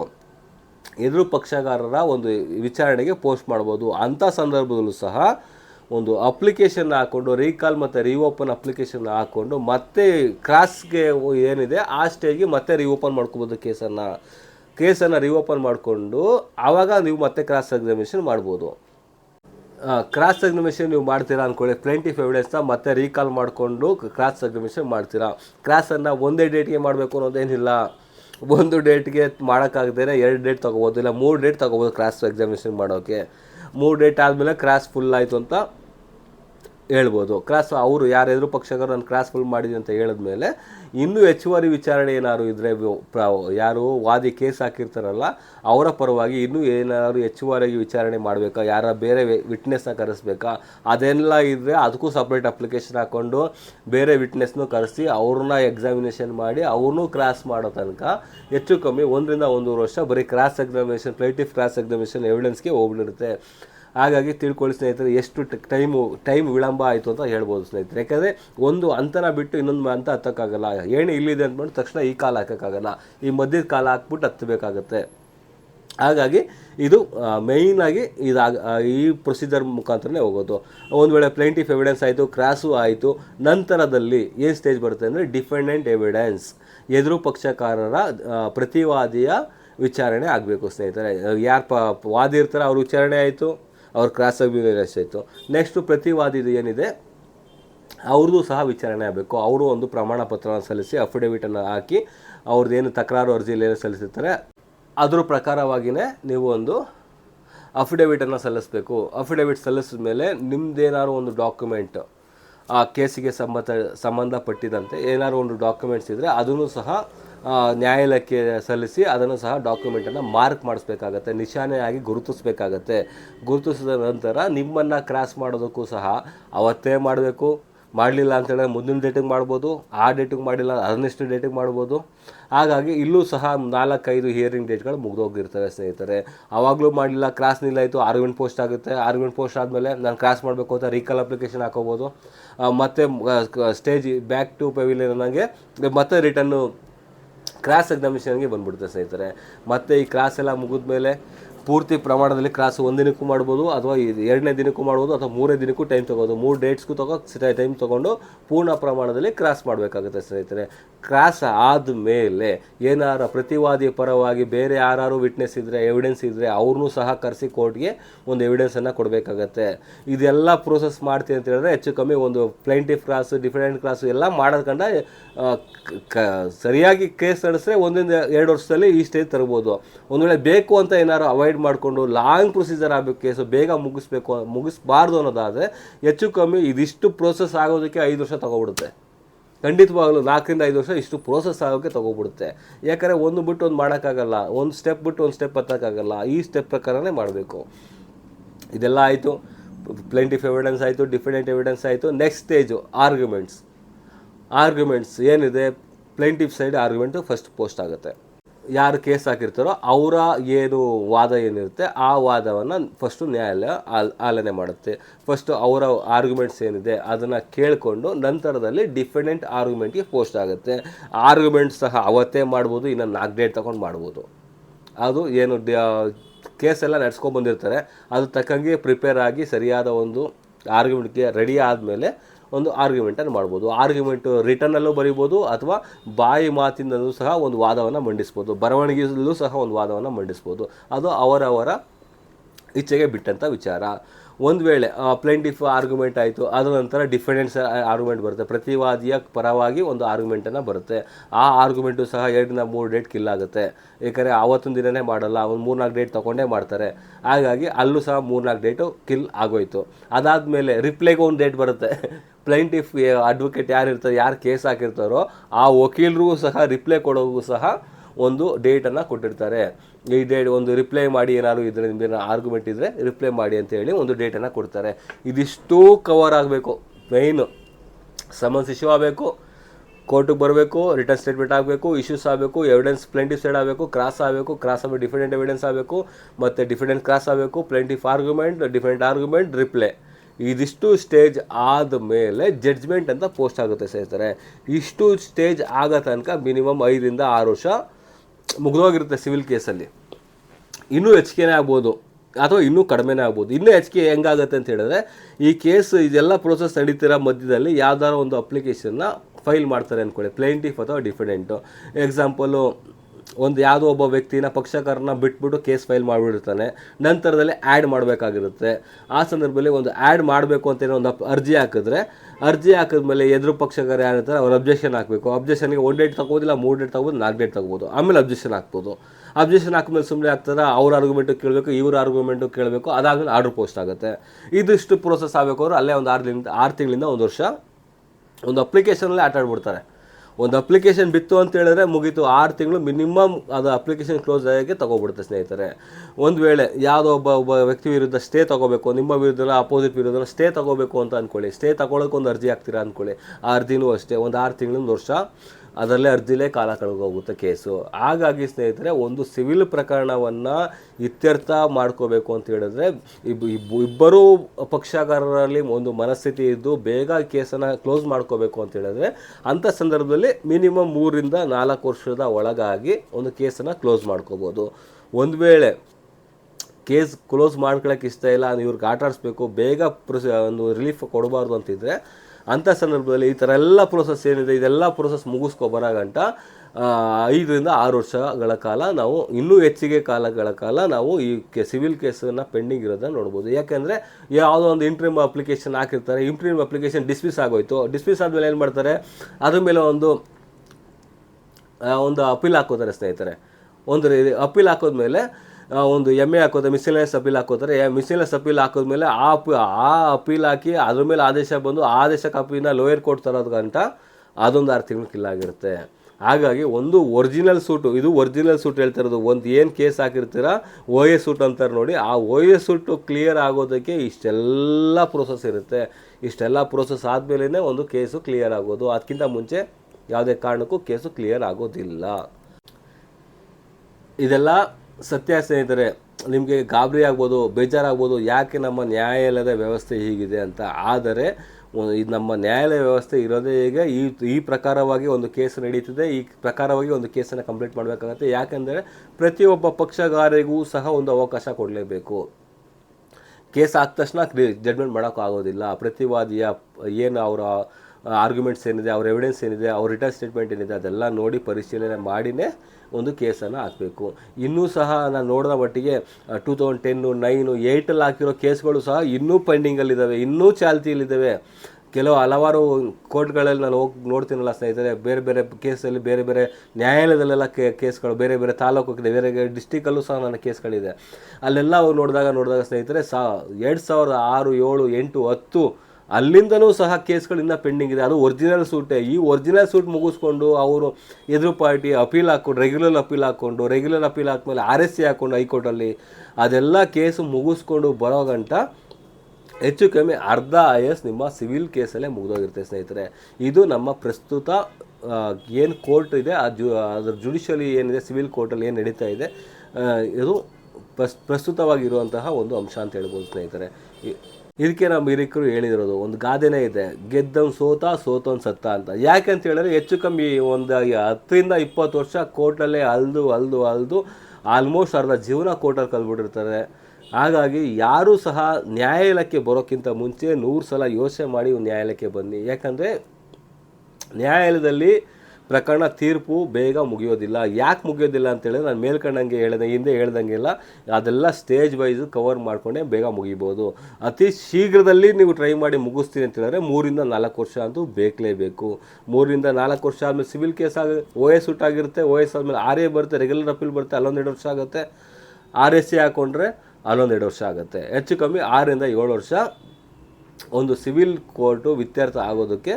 ಎದುರು ಪಕ್ಷಗಾರರ ಒಂದು ವಿಚಾರಣೆಗೆ ಪೋಸ್ಟ್ ಮಾಡ್ಬೋದು. ಅಂಥ ಸಂದರ್ಭದಲ್ಲೂ ಸಹ ಒಂದು ಅಪ್ಲಿಕೇಶನ್ ಹಾಕ್ಕೊಂಡು ರೀಕಾಲ್ ಮತ್ತು ರೀಓಪನ್ ಅಪ್ಲಿಕೇಶನ್ ಹಾಕ್ಕೊಂಡು ಮತ್ತೆ ಕ್ರಾಸ್ಗೆ ಏನಿದೆ, ಆ ಸ್ಟೇಜ್ಗೆ ಮತ್ತೆ ರೀಓಪನ್ ಮಾಡ್ಕೋಬೋದು ಕೇಸನ್ನು. ಕೇಸನ್ನು ರೀಓಪನ್ ಮಾಡಿಕೊಂಡು, ಆವಾಗ ನೀವು ಮತ್ತೆ ಕ್ರಾಸ್ ಎಕ್ಸಾಮಿನೇಷನ್ ಮಾಡ್ಬೋದು. ಕ್ರಾಸ್ ಎಕ್ಸಾಮಿನೇಷನ್ ನೀವು ಮಾಡ್ತೀರಾ ಅಂದ್ಕೊಳ್ಳಿ ಪ್ಲೇಂಟಿಫ್ ಎವಿಡೆನ್ಸ್ನ ಮತ್ತೆ ರೀಕಾಲ್ ಮಾಡಿಕೊಂಡು ಕ್ರಾಸ್ ಎಕ್ಸಾಮಿನೇಷನ್ ಮಾಡ್ತೀರಾ. ಕ್ರಾಸನ್ನು ಒಂದೇ ಡೇಟ್ಗೆ ಮಾಡಬೇಕು ಅನ್ನೋದೇನಿಲ್ಲ ಒಂದು ಡೇಟ್ಗೆ ಮಾಡೋಕ್ಕಾಗದೇ ಎರಡು ಡೇಟ್ ತೊಗೋಬೋದು, ಇಲ್ಲ ಮೂರು ಡೇಟ್ ತೊಗೋಬೋದು ಕ್ರಾಸ್ ಎಕ್ಸಾಮಿನೇಷನ್ ಮಾಡೋಕ್ಕೆ ಮೂರು ಡೇಟ್ ಆದಮೇಲೆ ಕ್ರಾಸ್ ಫುಲ್ ಆಯಿತು ಅಂತ ಹೇಳ್ಬೋದು. ಕ್ರಾಸ್ ಅವರು ಯಾರೆದ್ರು ಪಕ್ಷಕರು ನಾನು ಕ್ರಾಸ್ ಫುಲ್ ಮಾಡಿದ್ವಿ ಅಂತ ಹೇಳಿದ್ಮೇಲೆ ಇನ್ನೂ ಹೆಚ್ಚುವರಿ ವಿಚಾರಣೆ ಏನಾದ್ರು ಇದ್ರೆ ಪ್ರ- ಯಾರು ವಾದಿ ಕೇಸ್ ಹಾಕಿರ್ತಾರಲ್ಲ, ಅವರ ಪರವಾಗಿ ಇನ್ನೂ ಏನಾದ್ರು ಹೆಚ್ಚುವರಿಯಾಗಿ ವಿಚಾರಣೆ ಮಾಡಬೇಕಾ? ಯಾರ ಬೇರೆ ವಿಟ್ನೆಸ್ನ ಕರೆಸ್ಬೇಕಾ? ಅದೆಲ್ಲ ಇದ್ದರೆ ಅದಕ್ಕೂ ಸಪ್ರೇಟ್ ಅಪ್ಲಿಕೇಶನ್ ಹಾಕ್ಕೊಂಡು ಬೇರೆ ವಿಟ್ನೆಸ್ನು ಕರೆಸಿ ಅವ್ರನ್ನ ಎಕ್ಸಾಮಿನೇಷನ್ ಮಾಡಿ ಅವ್ರನ್ನೂ ಕ್ರಾಸ್ ಮಾಡೋ ತನಕ ಹೆಚ್ಚು ಕಮ್ಮಿ ಒಂದರಿಂದ ಒಂದೂವರೆ ವರ್ಷ ಬರೀ cross examination plaintiff cross examination ಎವಿಡೆನ್ಸ್ಗೆ ಹೋಗ್ಬಿಟ್ಟಿರುತ್ತೆ. ಹಾಗಾಗಿ ತಿಳ್ಕೊಳ್ಳಿ ಸ್ನೇಹಿತರೆ, ಎಷ್ಟು ಟೈಮು, ಟೈಮ್ ವಿಳಂಬ ಆಯಿತು ಅಂತ ಹೇಳ್ಬೋದು ಸ್ನೇಹಿತರೆ. ಯಾಕಂದರೆ ಒಂದು ಅಂತನ ಬಿಟ್ಟು ಇನ್ನೊಂದು ಅಂತ ಹತ್ತಕ್ಕಾಗಲ್ಲ. ಏಣಿ ಇಲ್ಲಿದೆ ಅಂದ್ಬಿಟ್ಟು ತಕ್ಷಣ ಈ ಕಾಲ ಹಾಕೋಕ್ಕಾಗಲ್ಲ. ಈ ಮಧ್ಯದ ಕಾಲ ಹಾಕ್ಬಿಟ್ಟು ಹತ್ತಬೇಕಾಗತ್ತೆ. ಹಾಗಾಗಿ ಇದು ಮೇಯ್ನಾಗಿ ಇದಾಗ ಈ ಪ್ರೊಸೀಜರ್ ಮುಖಾಂತರನೇ ಹೋಗೋದು. ಒಂದು ವೇಳೆ ಪ್ಲೇಂಟಿಫ್ ಎವಿಡೆನ್ಸ್ ಆಯಿತು, ಕ್ರಾಸು ಆಯಿತು, ನಂತರದಲ್ಲಿ ಏನು ಸ್ಟೇಜ್ ಬರುತ್ತೆ ಅಂದರೆ ಡಿಫೆಂಡೆಂಟ್ ಎವಿಡೆನ್ಸ್ ಎದುರು ಪಕ್ಷಕಾರರ ಪ್ರತಿವಾದಿಯ ವಿಚಾರಣೆ ಆಗಬೇಕು ಸ್ನೇಹಿತರೆ. ಯಾರು ಪ, ವಾದಿ ಇರ್ತಾರೆ ಅವ್ರ ವಿಚಾರಣೆ ಆಯಿತು. ಅವ್ರ ಕ್ರಾಸ್ ಎಕ್ಸಾಮಿನೇಷನ್ ಆಯಿತು. ನೆಕ್ಸ್ಟು ಪ್ರತಿವಾದಿದು ಏನಿದೆ? ಅವ್ರದ್ದು ಸಹ ವಿಚಾರಣೆ ಆಗಬೇಕು. ಅವರು ಒಂದು ಪ್ರಮಾಣ ಪತ್ರವನ್ನು ಸಲ್ಲಿಸಿ ಅಫಿಡವಿಟನ್ನು ಹಾಕಿ ಅವ್ರದ್ದೇನು ತಕರಾರು ಅರ್ಜಿಯಲ್ಲಿ ಏನು ಸಲ್ಲಿಸಿರ್ತಾರೆ. ಅದ್ರ ಪ್ರಕಾರವಾಗಿಯೇ ನೀವು ಒಂದು ಅಫಿಡವಿಟನ್ನು ಸಲ್ಲಿಸಬೇಕು. ಅಫಿಡವಿಟ್ ಸಲ್ಲಿಸಿದ ಮೇಲೆ ನಿಮ್ಮದೇನಾದ್ರು ಒಂದು ಡಾಕ್ಯುಮೆಂಟ್ ಆ ಕೇಸಿಗೆ ಸಂಬಂಧ ಸಂಬಂಧಪಟ್ಟಿದಂತೆ ಏನಾದ್ರು ಒಂದು ಡಾಕ್ಯುಮೆಂಟ್ಸ್ ಇದ್ದರೆ ಅದನ್ನು ಸಹ ನ್ಯಾಯಾಲಯಕ್ಕೆ ಸಲ್ಲಿಸಿ ಅದನ್ನು ಸಹ ಡಾಕ್ಯುಮೆಂಟನ್ನು ಮಾರ್ಕ್ ಮಾಡಿಸ್ಬೇಕಾಗತ್ತೆ, ನಿಶಾನೆಯಾಗಿ ಗುರುತಿಸ್ಬೇಕಾಗತ್ತೆ. ಗುರುತಿಸಿದ ನಂತರ ನಿಮ್ಮನ್ನು ಕ್ರಾಸ್ ಮಾಡೋದಕ್ಕೂ ಸಹ ಅವತ್ತೇ ಮಾಡಬೇಕು. ಮಾಡಲಿಲ್ಲ ಅಂತೇಳಿದ್ರೆ ಮುಂದಿನ ಡೇಟಿಗೆ ಮಾಡ್ಬೋದು, ಆ ಡೇಟಿಗೆ ಮಾಡಿಲ್ಲ ಅದನ್ನೆಷ್ಟು ಡೇಟಿಗೆ ಮಾಡ್ಬೋದು. ಹಾಗಾಗಿ ಇಲ್ಲೂ ಸಹ ನಾಲ್ಕೈದು ಹಿಯರಿಂಗ್ ಡೇಟ್ಗಳು ಮುಗ್ದೋಗಿರ್ತವೆ ಸ್ನೇಹಿತರೆ. ಆವಾಗಲೂ ಮಾಡಲಿಲ್ಲ ಕ್ರಾಸ್ ನಿಲ್ಲಾಯಿತು ಆರ್ಗ್ಯುಮೆಂಟ್ ಪೋಸ್ಟ್ ಆಗುತ್ತೆ. ಆರ್ಗ್ಯುಮೆಂಟ್ ಪೋಸ್ಟ್ ಆದಮೇಲೆ ನಾನು ಕ್ರಾಸ್ ಮಾಡಬೇಕು ಅಂತ ರೀಕಲ್ ಅಪ್ಲಿಕೇಶನ್ ಹಾಕೋಬೋದು. ಮತ್ತು ಸ್ಟೇಜ್ ಬ್ಯಾಕ್ ಟು ಪೆವಿಲಿಯನ್ ನನಗೆ ಮತ್ತೆ ರಿಟರ್ನು ಕ್ರಾಸ್ ಎಕ್ಸಾಮಿನೇಷನ್ಗೆ ಬಂದ್ಬಿಡುತ್ತೆ ಸ್ನೇಹಿತರೆ. ಮತ್ತೆ ಈ ಕ್ರಾಸ್ ಎಲ್ಲ ಮುಗಿದ್ಮೇಲೆ ಪೂರ್ತಿ ಪ್ರಮಾಣದಲ್ಲಿ ಕ್ರಾಸ್ ಒಂದು ದಿನಕ್ಕೂ ಮಾಡ್ಬೋದು, ಅಥವಾ ಎರಡನೇ ದಿನಕ್ಕೂ ಮಾಡ್ಬೋದು, ಅಥವಾ ಮೂರನೇ ದಿನಕ್ಕೂ ಟೈಮ್ ತೊಗೋದು ಮೂರು ಡೇಟ್ಸ್ಗೂ ತಗೋ ಟೈಮ್ ತೊಗೊಂಡು ಪೂರ್ಣ ಪ್ರಮಾಣದಲ್ಲಿ ಕ್ರಾಸ್ ಮಾಡಬೇಕಾಗುತ್ತೆ ಸ್ನೇಹಿತರೆ. ಕ್ರಾಸ್ ಆದಮೇಲೆ ಏನಾರ ಪ್ರತಿವಾದಿ ಪರವಾಗಿ ಬೇರೆ ಯಾರು ವಿಟ್ನೆಸ್ ಇದ್ದರೆ ಎವಿಡೆನ್ಸ್ ಇದ್ದರೆ ಅವ್ರನ್ನೂ ಸಹ ಕರೆಸಿ ಕೋರ್ಟ್ಗೆ ಒಂದು ಎವಿಡೆನ್ಸನ್ನು ಕೊಡಬೇಕಾಗತ್ತೆ. ಇದೆಲ್ಲ ಪ್ರೋಸೆಸ್ ಮಾಡ್ತೀನಿ ಅಂತ ಹೇಳಿದ್ರೆ ಹೆಚ್ಚು ಕಮ್ಮಿ ಒಂದು ಪ್ಲೈಂಟಿಫ್ ಕ್ರಾಸ್ ಡಿಫರೆಂಟ್ ಕ್ರಾಸ್ ಎಲ್ಲ ಮಾಡೋದ್ಕಂಡ ಸರಿಯಾಗಿ ಕೇಸ್ ನಡೆಸಿದ್ರೆ ಒಂದೊಂದು ಎರಡು ವರ್ಷದಲ್ಲಿ ಈ ಸ್ಟೇಜ್ ತರ್ಬೋದು. ಒಂದು ವೇಳೆ ಬೇಕು ಅಂತ ಏನಾದ್ರು ಅವಾಯ್ಡ್ ಮಾಡಿಕೊಂಡು ಲಾಂಗ್ ಪ್ರೊಸೀಜರ್ ಆಗಬೇಕು ಕೇಸು ಬೇಗ ಮುಗಿಸ್ಬೇಕು ಮುಗಿಸ್ಬಾರ್ದು ಅನ್ನೋದಾದರೆ ಹೆಚ್ಚು ಕಮ್ಮಿ ಇದಿಷ್ಟು ಪ್ರೋಸೆಸ್ ಆಗೋದಕ್ಕೆ ಐದು ವರ್ಷ ತಗೊಬಿಡುತ್ತೆ. ಖಂಡಿತವಾಗಲೂ ನಾಲ್ಕರಿಂದ ಐದು ವರ್ಷ ಇಷ್ಟು ಪ್ರೋಸೆಸ್ ಆಗೋಕ್ಕೆ ತಗೊಬಿಡುತ್ತೆ. ಯಾಕಂದರೆ ಒಂದು ಬಿಟ್ಟು ಒಂದು ಮಾಡೋಕ್ಕಾಗಲ್ಲ, ಒಂದು ಸ್ಟೆಪ್ ಬಿಟ್ಟು ಒಂದು ಸ್ಟೆಪ್ ಹತ್ತಕ್ಕಾಗಲ್ಲ, ಈ ಸ್ಟೆಪ್ ಪ್ರಕಾರನೇ ಮಾಡಬೇಕು. ಇದೆಲ್ಲ ಆಯಿತು. ಪ್ಲೆಂಟಿಫ್ ಎವಿಡೆನ್ಸ್ ಆಯಿತು ಡಿಫೆಂಡೆಂಟ್ ಎವಿಡೆನ್ಸ್ ಆಯಿತು. Next stage, arguments. ಆರ್ಗ್ಯುಮೆಂಟ್ಸ್ ಏನಿದೆ? Plaintiff side argument first post ಆಗುತ್ತೆ. ಯಾರು ಕೇಸ್ ಹಾಕಿರ್ತಾರೋ ಅವರ ಏನು ವಾದ ಏನಿರುತ್ತೆ ಆ ವಾದವನ್ನು ಫಸ್ಟು ನ್ಯಾಯಾಲಯ ಆಲ್, ಆಲನೆ ಮಾಡುತ್ತೆ. ಫಸ್ಟು ಅವರ ಆರ್ಗ್ಯುಮೆಂಟ್ಸ್ ಏನಿದೆ ಅದನ್ನು ಕೇಳಿಕೊಂಡು ನಂತರದಲ್ಲಿ ಡಿಫೆಂಡೆಂಟ್ ಆರ್ಗ್ಯುಮೆಂಟ್ಗೆ ಪೋಸ್ಟ್ ಆಗುತ್ತೆ. ಆರ್ಗ್ಯುಮೆಂಟ್ ಸಹ ಅವತ್ತೇ ಮಾಡ್ಬೋದು, ಇನ್ನು ನಾಲ್ಕು ಡೇಟ್ ತಗೊಂಡು ಮಾಡ್ಬೋದು. ಅದು ಏನು ಕೇಸ್ ಎಲ್ಲ ನಡ್ಸ್ಕೊಂಡು ಬಂದಿರ್ತಾರೆ. ಅದು ತಕ್ಕಂಗೆ ಪ್ರಿಪೇರ್ ಆಗಿ ಸರಿಯಾದ ಒಂದು ಆರ್ಗ್ಯುಮೆಂಟ್ಗೆ ರೆಡಿ ಆದಮೇಲೆ ಒಂದು ಆರ್ಗ್ಯುಮೆಂಟನ್ನು ಮಾಡ್ಬೋದು. ಆರ್ಗ್ಯುಮೆಂಟು ರಿಟರ್ನಲ್ಲೂ ಬರಿಬೋದು ಅಥವಾ ಬಾಯಿ ಮಾತಿನಲ್ಲೂ ಸಹ ಒಂದು ವಾದವನ್ನು ಮಂಡಿಸ್ಬೋದು. ಬರವಣಿಗೆಯಲ್ಲೂ ಸಹ ಒಂದು ವಾದವನ್ನು ಮಂಡಿಸ್ಬೋದು. ಅದು ಅವರವರ ಇಚ್ಛೆಗೆ ಬಿಟ್ಟಂಥ ವಿಚಾರ. ಒಂದು ವೇಳೆ ಪ್ಲೇಂಟಿಫ್ ಆರ್ಗ್ಯುಮೆಂಟ್ ಆಯಿತು, ಅದರ ನಂತರ ಡಿಫೆಂಡೆನ್ಸ್ ಆರ್ಗ್ಯುಮೆಂಟ್ ಬರುತ್ತೆ. ಪ್ರತಿವಾದಿಯ ಪರವಾಗಿ ಒಂದು ಆರ್ಗ್ಯುಮೆಂಟನ್ನು ಬರುತ್ತೆ. ಆ ಆರ್ಗ್ಯುಮೆಂಟು ಸಹ ಎರಡರಿಂದ ಮೂರು ಡೇಟ್ ಕಿಲ್ ಆಗುತ್ತೆ. ಏಕೆಂದರೆ ಆವತ್ತಿನ ದಿನನೇ ಮಾಡಲ್ಲ, ಒಂದು ಮೂರ್ನಾಲ್ಕು ಡೇಟ್ ತೊಗೊಂಡೇ ಮಾಡ್ತಾರೆ. ಹಾಗಾಗಿ ಅಲ್ಲೂ ಸಹ ಮೂರ್ನಾಲ್ಕು ಡೇಟು ಕಿಲ್ ಆಗೋಯ್ತು. ಅದಾದಮೇಲೆ ರಿಪ್ಲೈಗೆ ಒಂದು ಡೇಟ್ ಬರುತ್ತೆ. ಪ್ಲೈಂಟಿಫ್ ಅಡ್ವೊಕೇಟ್ ಯಾರು ಇರ್ತಾರೆ, ಯಾರು ಕೇಸ್ ಹಾಕಿರ್ತಾರೋ, ಆ ವಕೀಲರಿಗೂ ಸಹ ರಿಪ್ಲೈ ಕೊಡೋಗೂ ಸಹ ಒಂದು ಡೇಟನ್ನು ಕೊಟ್ಟಿರ್ತಾರೆ. ಡೇಟ್ ಒಂದು ರಿಪ್ಲೈ ಮಾಡಿ ಏನಾದ್ರು ಇದ್ರೆ, ನಿಮ್ದು ಆರ್ಗ್ಯುಮೆಂಟ್ ಇದ್ದರೆ ರಿಪ್ಲೈ ಮಾಡಿ ಅಂತ ಹೇಳಿ ಒಂದು ಡೇಟನ್ನು ಕೊಡ್ತಾರೆ. ಇದಿಷ್ಟು ಕವರ್ ಆಗಬೇಕು ಮೈನು ಸಮನ್ಸ್ ಇಶ್ಯೂ ಆಗಬೇಕು ಕೋರ್ಟಿಗೆ ಬರಬೇಕು ರಿಟರ್ನ್ ಸ್ಟೇಟ್ಮೆಂಟ್ ಆಗಬೇಕು ಇಶ್ಯೂಸ್ ಆಗಬೇಕು ಎವಿಡೆನ್ಸ್ ಪ್ಲೆಂಟಿ ಸೈಡ್ ಆಗಬೇಕು ಕ್ರಾಸ್ ಆಗಬೇಕು ಕ್ರಾಸ್ ಆಗಬೇಕು ಡಿಫೆಂಡೆಂಟ್ ಎವಿಡೆನ್ಸ್ ಆಗಬೇಕು, ಮತ್ತು ಡಿಫೆಂಡೆಂಟ್ ಕ್ರಾಸ್ ಆಗಬೇಕು plaintiff argument defendant argument reply ಇದಿಷ್ಟು ಸ್ಟೇಜ್ ಆದ ಮೇಲೆ ಜಡ್ಜ್ಮೆಂಟ್ ಅಂತ ಪೋಸ್ಟ್ ಆಗುತ್ತೆ ಸೇರ್ತಾರೆ ಇಷ್ಟು ಸ್ಟೇಜ್ ಆಗೋ ತನಕ ಮಿನಿಮಮ್ ಐದರಿಂದ ಆರು ವರ್ಷ ಮುಗಿದೋಗಿರುತ್ತೆ ಸಿವಿಲ್ ಕೇಸಲ್ಲಿ. ಇನ್ನೂ ಹೆಚ್ಚಿಗೆನೇ ಆಗ್ಬೋದು, ಅಥವಾ ಇನ್ನೂ ಕಡಿಮೆನೇ ಆಗ್ಬೋದು. ಇನ್ನೂ ಹೆಚ್ಚಿಗೆ ಹೆಂಗಾಗತ್ತೆ ಅಂತ ಹೇಳಿದ್ರೆ, ಈ ಕೇಸ್ ಇದೆಲ್ಲ ಪ್ರೋಸೆಸ್ ನಡೀತಿರೋ ಮಧ್ಯದಲ್ಲಿ ಯಾವ್ದಾರ ಒಂದು ಅಪ್ಲಿಕೇಶನ್ನ ಫೈಲ್ ಮಾಡ್ತಾರೆ ಅಂದ್ಕೊಳ್ಳಿ. ಪ್ಲೇಂಟಿಫ್ ಅಥವಾ ಡಿಫೆಂಡೆಂಟು ಎಕ್ಸಾಂಪಲು ಒಂದು ಯಾವುದೋ ಒಬ್ಬ ವ್ಯಕ್ತಿನ ಪಕ್ಷಕಾರನ ಬಿಟ್ಬಿಟ್ಟು ಕೇಸ್ ಫೈಲ್ ಮಾಡಿಬಿಡ್ತಾನೆ ನಂತರದಲ್ಲಿ ಆ್ಯಡ್ ಮಾಡಬೇಕಾಗಿರುತ್ತೆ. ಆ ಸಂದರ್ಭದಲ್ಲಿ ಒಂದು ಆ್ಯಡ್ ಮಾಡಬೇಕು ಅಂತ ಏನೋ ಒಂದು ಅರ್ಜಿ ಹಾಕಿದ್ರೆ, ಅರ್ಜಿ ಹಾಕಿದ್ಮೇಲೆ ಎದುರು ಪಕ್ಷಗಾರ ಯಾರಿರ್ತಾರೆ ಅವ್ರು ಅಬ್ಜೆಕ್ಷನ್ ಹಾಕಬೇಕು. ಅಬ್ಜೆಕ್ಷನ್ಗೆ ಒಂದು ಡೇಟ್ ತಗೋದಿಲ್ಲ ಮೂರು ಡೇಟ್ ತಗೋಬೋದು, ನಾಲ್ಕು ಡೇಟ್ ತಗೋಬೋದು. ಆಮೇಲೆ ಅಬ್ಜೆಕ್ಷನ್ ಹಾಕ್ಬೋದು. ಅಬ್ಜೆಕ್ಷನ್ ಹಾಕಿದ್ಮೇಲೆ ಸುಮ್ಮನೆ ಆಗ್ತಾರೆ? ಅವ್ರ ಆರ್ಗ್ಯುಮೆಂಟು ಕೇಳಬೇಕು, ಇವ್ರ ಆರ್ಗ್ಯುಮೆಂಟು ಕೇಳಬೇಕು, ಅದಾದ್ಮೇಲೆ ಆರ್ಡರ್ ಪೋಸ್ಟ್ ಆಗುತ್ತೆ. ಇದಿಷ್ಟು ಪ್ರೋಸೆಸ್ ಆಗಬೇಕು ಅವರು. ಅಲ್ಲೇ ಒಂದು ಆರು ದಿನ ಆರು ತಿಂಗಳಿಂದ ಒಂದು ವರ್ಷ ಒಂದು ಅಪ್ಲಿಕೇಶನಲ್ಲಿ ಆಟ ಆಡ್ಬಿಡ್ತಾರೆ ಒಂದು ಅಪ್ಲಿಕೇಶನ್ ಬಿತ್ತು ಅಂತ ಹೇಳಿದ್ರೆ ಮುಗೀತು. ಆರು ತಿಂಗಳು ಮಿನಿಮಮ್ ಅದು ಅಪ್ಲಿಕೇಶನ್ ಕ್ಲೋಸ್ ಆಗಿ ತಗೊಬಿಡುತ್ತೆ ಸ್ನೇಹಿತರೆ. ಒಂದು ವೇಳೆ ಯಾವುದೋ ಒಬ್ಬ ಒಬ್ಬ ವ್ಯಕ್ತಿ ವಿರುದ್ಧ ಸ್ಟೇ ತಗೋಬೇಕು, ನಿಮ್ಮ ವಿರುದ್ಧ ಅಪೋಸಿಟ್ ವಿರುದ್ಧ ಸ್ಟೇ ತಗೋಬೇಕು ಅಂತ ಅಂದ್ಕೊಳ್ಳಿ ಸ್ಟೇ ತಗೊಳ್ಳೋಕೆ ಒಂದು ಅರ್ಜಿ ಹಾಕ್ತೀರಾ ಅಂದ್ಕೊಳ್ಳಿ ಆ ಅರ್ಜಿನೂ ಅಷ್ಟೇ, ಒಂದು ಆರು ತಿಂಗಳಿಂದ ವರ್ಷ ಅದರಲ್ಲೇ ಅರ್ಜಿಲೇ ಕಾಲ ಕಳೆದೋಗುತ್ತೆ ಕೇಸು. ಹಾಗಾಗಿ ಸ್ನೇಹಿತರೆ, ಒಂದು ಸಿವಿಲ್ ಪ್ರಕರಣವನ್ನು ಇತ್ಯರ್ಥ ಮಾಡ್ಕೋಬೇಕು ಅಂತ ಹೇಳಿದ್ರೆ, ಇಬ್, ಇಬ್- ಇಬ್ಬರೂ ಪಕ್ಷಗಾರರಲ್ಲಿ ಒಂದು ಮನಸ್ಥಿತಿ ಇದ್ದು ಬೇಗ ಕೇಸನ್ನು ಕ್ಲೋಸ್ ಮಾಡ್ಕೋಬೇಕು ಅಂತ ಹೇಳಿದ್ರೆ ಅಂಥ ಸಂದರ್ಭದಲ್ಲಿ ಮಿನಿಮಮ್ ಮೂರಿಂದ ನಾಲ್ಕು ವರ್ಷದ ಒಳಗಾಗಿ ಒಂದು ಕೇಸನ್ನು ಕ್ಲೋಸ್ ಮಾಡ್ಕೋಬೋದು. ಒಂದು ವೇಳೆ ಕೇಸ್ ಕ್ಲೋಸ್ ಮಾಡ್ಕೊಳಕ್ಕೆ ಇಷ್ಟ ಇಲ್ಲ ಇವ್ರಿಗೆ ಆಟಾಡಿಸ್ಬೇಕು, ಬೇಗ ಪ್ರೊಸಿ, ಒಂದು ರಿಲೀಫ್ ಕೊಡಬಾರ್ದು ಅಂತಿದ್ರೆ ಅಂಥ ಸಂದರ್ಭದಲ್ಲಿ ಈ ಥರ ಎಲ್ಲ ಪ್ರೋಸೆಸ್ ಏನಿದೆ ಇದೆಲ್ಲ ಪ್ರೋಸೆಸ್ ಮುಗಿಸ್ಕೊ ಬರೋ ಗಂಟ ಆ, ಐದರಿಂದ ಆರು ವರ್ಷಗಳ ಕಾಲ ನಾವು ಇನ್ನೂ ಹೆಚ್ಚಿಗೆ ಕಾಲಗಳ ಕಾಲ ನಾವು ಈ ಕೆ ಸಿವಿಲ್ ಕೇಸನ್ನು ಪೆಂಡಿಂಗ್ ಇರೋದನ್ನ ನೋಡ್ಬೋದು. ಯಾಕೆಂದರೆ ಯಾವುದೋ ಒಂದು ಇಂಟ್ರೀಮ್ ಅಪ್ಲಿಕೇಶನ್ ಹಾಕಿರ್ತಾರೆ ಇಂಟ್ರೀಮ್ ಅಪ್ಲಿಕೇಶನ್ ಡಿಸ್ಮಿಸ್ ಆಗೋಯ್ತು. ಡಿಸ್ಮಿಸ್ ಆದಮೇಲೆ ಏನು ಮಾಡ್ತಾರೆ ಅದ್ರ ಮೇಲೆ ಒಂದು ಒಂದು ಅಪೀಲ್ ಹಾಕೋತಾರೆ ಸ್ನೇಹಿತರೆ. ಒಂದು ಅಪೀಲ್ ಹಾಕೋದ್ಮೇಲೆ ಒಂದು ಎಮ್ಮೆ ಹಾಕೋದ್ರೆ ಮಿಸ್ಸಿಲೆನ್ಸ್ ಅಪೀಲ್ ಹಾಕೋತಾರೆ. ಮಿಸ್ಸಿಲೆನ್ಸ್ ಅಪೀಲ್ ಹಾಕೋದ್ಮೇಲೆ ಆ ಆ ಅಪೀಲ್ ಹಾಕಿ ಅದ್ರ ಮೇಲೆ ಆದೇಶ ಬಂದು ಆ ಆದೇಶ ಕಾಪಿನ ಲೋಯರ್ ಕೋರ್ಟ್ ತರೋದು ಗಂಟ ಅದೊಂದು ಆರು ತಿಂಗಳು ಕಿಲ್ಲಾಗಿರುತ್ತೆ ಹಾಗಾಗಿ ಒಂದು ಒರಿಜಿನಲ್ ಸೂಟು, ಇದು ಒರಿಜಿನಲ್ ಸೂಟ್ ಹೇಳ್ತಾ ಇರೋದು, ಒಂದು ಏನು ಕೇಸ್ ಹಾಕಿರ್ತೀರ, ಓ ಎ ಸೂಟ್ ಅಂತಾರೆ ನೋಡಿ, ಆ ಓ ಎ ಸೂಟು ಕ್ಲಿಯರ್ ಆಗೋದಕ್ಕೆ ಇಷ್ಟೆಲ್ಲ ಪ್ರೋಸೆಸ್ ಇರುತ್ತೆ. ಇಷ್ಟೆಲ್ಲ ಪ್ರೋಸೆಸ್ ಆದಮೇಲೆ ಒಂದು ಕೇಸು ಕ್ಲಿಯರ್ ಆಗೋದು. ಅದಕ್ಕಿಂತ ಮುಂಚೆ ಯಾವುದೇ ಕಾರಣಕ್ಕೂ ಕೇಸು ಕ್ಲಿಯರ್ ಆಗೋದಿಲ್ಲ. ಇದೆಲ್ಲ ಸತ್ಯ ಸ್ನೇಹಿತರೆ ನಿಮಗೆ ಗಾಬರಿ ಆಗ್ಬೋದು, ಬೇಜಾರಾಗ್ಬೋದು, ಯಾಕೆ ನಮ್ಮ ನ್ಯಾಯಾಲಯದ ವ್ಯವಸ್ಥೆ ಹೀಗಿದೆ ಅಂತ ಆದರೆ ಇದು ನಮ್ಮ ನ್ಯಾಯಾಲಯ ವ್ಯವಸ್ಥೆ ಇರೋದೇ ಈಗ ಈ ಈ ಪ್ರಕಾರವಾಗಿ ಒಂದು ಕೇಸ್ ನಡೀತಿದೆ, ಈ ಪ್ರಕಾರವಾಗಿ ಒಂದು ಕೇಸನ್ನು ಕಂಪ್ಲೀಟ್ ಮಾಡಬೇಕಾಗತ್ತೆ. ಯಾಕೆಂದರೆ, ಪ್ರತಿಯೊಬ್ಬ ಪಕ್ಷಗಾರರಿಗೂ ಸಹ ಒಂದು ಅವಕಾಶ ಕೊಡಲೇಬೇಕು. ಕೇಸ್ ಆದ ತಕ್ಷಣ ಜಡ್ಮೆಂಟ್ ಮಾಡೋಕ್ಕಾಗೋದಿಲ್ಲ ಪ್ರತಿವಾದಿಯ ಏನು ಅವರ ಆರ್ಗ್ಯುಮೆಂಟ್ಸ್ ಏನಿದೆ, ಅವ್ರ ಎವಿಡೆನ್ಸ್ ಏನಿದೆ, ಅವ್ರ ರಿಟರ್ನ್ ಸ್ಟೇಟ್ಮೆಂಟ್ ಏನಿದೆ, ಅದೆಲ್ಲ ನೋಡಿ ಪರಿಶೀಲನೆ ಮಾಡಿನೇ ಒಂದು ಕೇಸನ್ನು ಹಾಕಬೇಕು. ಇನ್ನೂ ಸಹ ನಾನು ನೋಡಿದ ಮಟ್ಟಿಗೆ ಟೂ ತೌಸಂಡ್ ಟೆನ್ನು ನೈನು ಏಯ್ಟಲ್ಲಿ ಹಾಕಿರೋ ಕೇಸ್ಗಳು ಸಹ ಇನ್ನೂ ಪೆಂಡಿಂಗಲ್ಲಿದ್ದಾವೆ, ಇನ್ನೂ ಚಾಲ್ತಿಯಲ್ಲಿದ್ದಾವೆ. ಕೆಲವು ಹಲವಾರು ಕೋರ್ಟ್ಗಳಲ್ಲಿ ನಾನು ಹೋಗಿ ನೋಡ್ತೀನಲ್ಲ ಸ್ನೇಹಿತರೆ, ಬೇರೆ ಬೇರೆ ಕೇಸಲ್ಲಿ ಬೇರೆ ಬೇರೆ ನ್ಯಾಯಾಲಯದಲ್ಲೆಲ್ಲ ಕೇಸ್ಗಳು ಬೇರೆ ಬೇರೆ ತಾಲೂಕು ಬೇರೆ ಬೇರೆ ಡಿಸ್ಟಿಕಲ್ಲೂ ಸಹ ನನ್ನ ಕೇಸ್ಗಳಿದೆ. ಅಲ್ಲೆಲ್ಲ ಅವ್ರು ನೋಡಿದಾಗ ನೋಡಿದಾಗ ಸ್ನೇಹಿತರೆ, ಸಾ, ಎರಡು ಸಾವಿರದ ಆರು, ಏಳು, ಎಂಟು, ಹತ್ತು ಅಲ್ಲಿಂದನೂ ಸಹ ಕೇಸ್ಗಳಿಂದ ಪೆಂಡಿಂಗ್ ಇದೆ. ಅದು ಒರಿಜಿನಲ್ ಸೂಟೇ ಈ ಒರಿಜಿನಲ್ ಸೂಟ್ ಮುಗಿಸ್ಕೊಂಡು ಅವರು ಎದುರು ಪಾರ್ಟಿ ಅಪೀಲ್ ಹಾಕ್ಕೊಂಡು ರೆಗ್ಯುಲರ್ ಅಪೀಲ್ ಹಾಕ್ಕೊಂಡು ರೆಗ್ಯುಲರ್ ಅಪೀಲ್ ಹಾಕ್ಮೇಲೆ ಆರ್ ಎಸ್ ಸಿ ಹಾಕ್ಕೊಂಡು ಹೈಕೋರ್ಟಲ್ಲಿ ಅದೆಲ್ಲ ಕೇಸು ಮುಗಿಸ್ಕೊಂಡು ಬರೋ ಗಂಟ ಹೆಚ್ಚು ಕಮ್ಮಿ ಅರ್ಧ ಐ ಎಸ್ ನಿಮ್ಮ ಸಿವಿಲ್ ಕೇಸಲ್ಲೇ ಮುಗಿದೋಗಿರುತ್ತೆ ಸ್ನೇಹಿತರೆ. ಇದು ನಮ್ಮ ಪ್ರಸ್ತುತ ಏನು ಕೋರ್ಟ್ ಇದೆ, ಆ ಜು, ಅದ್ರ ಜುಡಿಷಿಯಲಿ ಏನಿದೆ, ಸಿವಿಲ್ ಕೋರ್ಟಲ್ಲಿ ಏನು ನಡೀತಾ ಇದೆ ಇದು ಪ್ರಸ್, ಪ್ರಸ್ತುತವಾಗಿರುವಂತಹ ಒಂದು ಅಂಶ ಅಂತ ಹೇಳ್ಬೋದು ಸ್ನೇಹಿತರೆ. ಇದಕ್ಕೆ ನಮ್ಮ ಹಿರಿಕರು ಹೇಳಿರೋದು, ಒಂದು ಗಾದೆನೇ ಇದೆ ಗೆದ್ದವ್ ಸೋತ, ಸೋತವನ್ ಸತ್ತ ಅಂತ. ಯಾಕೆ ಅಂತ ಹೇಳಿದ್ರೆ, ಹೆಚ್ಚು ಕಮ್ಮಿ ಒಂದು ಹತ್ತರಿಂದ ಇಪ್ಪತ್ತು ವರ್ಷ ಕೋರ್ಟಲ್ಲೇ ಅಲ್ದು ಅಲ್ದು ಅಲ್ದು ಆಲ್ಮೋಸ್ಟ್ ಅರ್ಧ ಜೀವನ ಕೋರ್ಟಲ್ಲಿ ಕಲ್ಬಿಟ್ಟಿರ್ತಾರೆ ಹಾಗಾಗಿ ಯಾರೂ ಸಹ ನ್ಯಾಯಾಲಯಕ್ಕೆ ಬರೋಕ್ಕಿಂತ ಮುಂಚೆ ನೂರು ಸಲ ಯೋಚನೆ ಮಾಡಿ ನ್ಯಾಯಾಲಯಕ್ಕೆ ಬನ್ನಿ. ಯಾಕಂದರೆ ನ್ಯಾಯಾಲಯದಲ್ಲಿ ಪ್ರಕರಣ ತೀರ್ಪು ಬೇಗ ಮುಗಿಯೋದಿಲ್ಲ. ಯಾಕೆ ಮುಗಿಯೋದಿಲ್ಲ ಅಂತ ಹೇಳಿದ್ರೆ ನಾನು ಮೇಲ್ಕಂಡಂಗೆ ಹೇಳಿದೆ, ಹಿಂದೆ ಹೇಳ್ದಂಗೆಲ್ಲ ಅದೆಲ್ಲ ಸ್ಟೇಜ್ ವೈಸ್ ಕವರ್ ಮಾಡಿಕೊಂಡೆ ಬೇಗ ಮುಗಿಬೋದು. ಅತಿ ಶೀಘ್ರದಲ್ಲಿ ನೀವು ಟ್ರೈ ಮಾಡಿ ಮುಗಿಸ್ತೀನಿ ಅಂತ ಹೇಳಿದ್ರೆ ಮೂರಿಂದ ನಾಲ್ಕು ವರ್ಷ ಅಂತೂ ಬೇಕಲೇಬೇಕು ಮೂರಿಂದ ನಾಲ್ಕು ವರ್ಷ ಆದಮೇಲೆ ಸಿವಿಲ್ ಕೇಸ್ ಆಗ ಓ ಎಸ್ ಆಗಿರುತ್ತೆ ಓ ಎಸ್ ಆದಮೇಲೆ ಆರ್ ಎ ಬರುತ್ತೆ ರೆಗ್ಯುಲರ್ ಅಪೀಲ್ ಬರುತ್ತೆ, ಅಲ್ಲೊಂದು ವರ್ಷ ಆಗುತ್ತೆ. ಆರ್ ಎಸ್ ಸಿ ಹಾಕೊಂಡ್ರೆ ಅಲ್ಲೊಂದೆರಡು ವರ್ಷ ಆಗುತ್ತೆ. ಹೆಚ್ಚು ಕಮ್ಮಿ ಆರರಿಂದ ಏಳು ವರ್ಷ ಒಂದು ಸಿವಿಲ್ ಕೋರ್ಟು ವಿತ್ಯಾರ್ಥ ಆಗೋದಕ್ಕೆ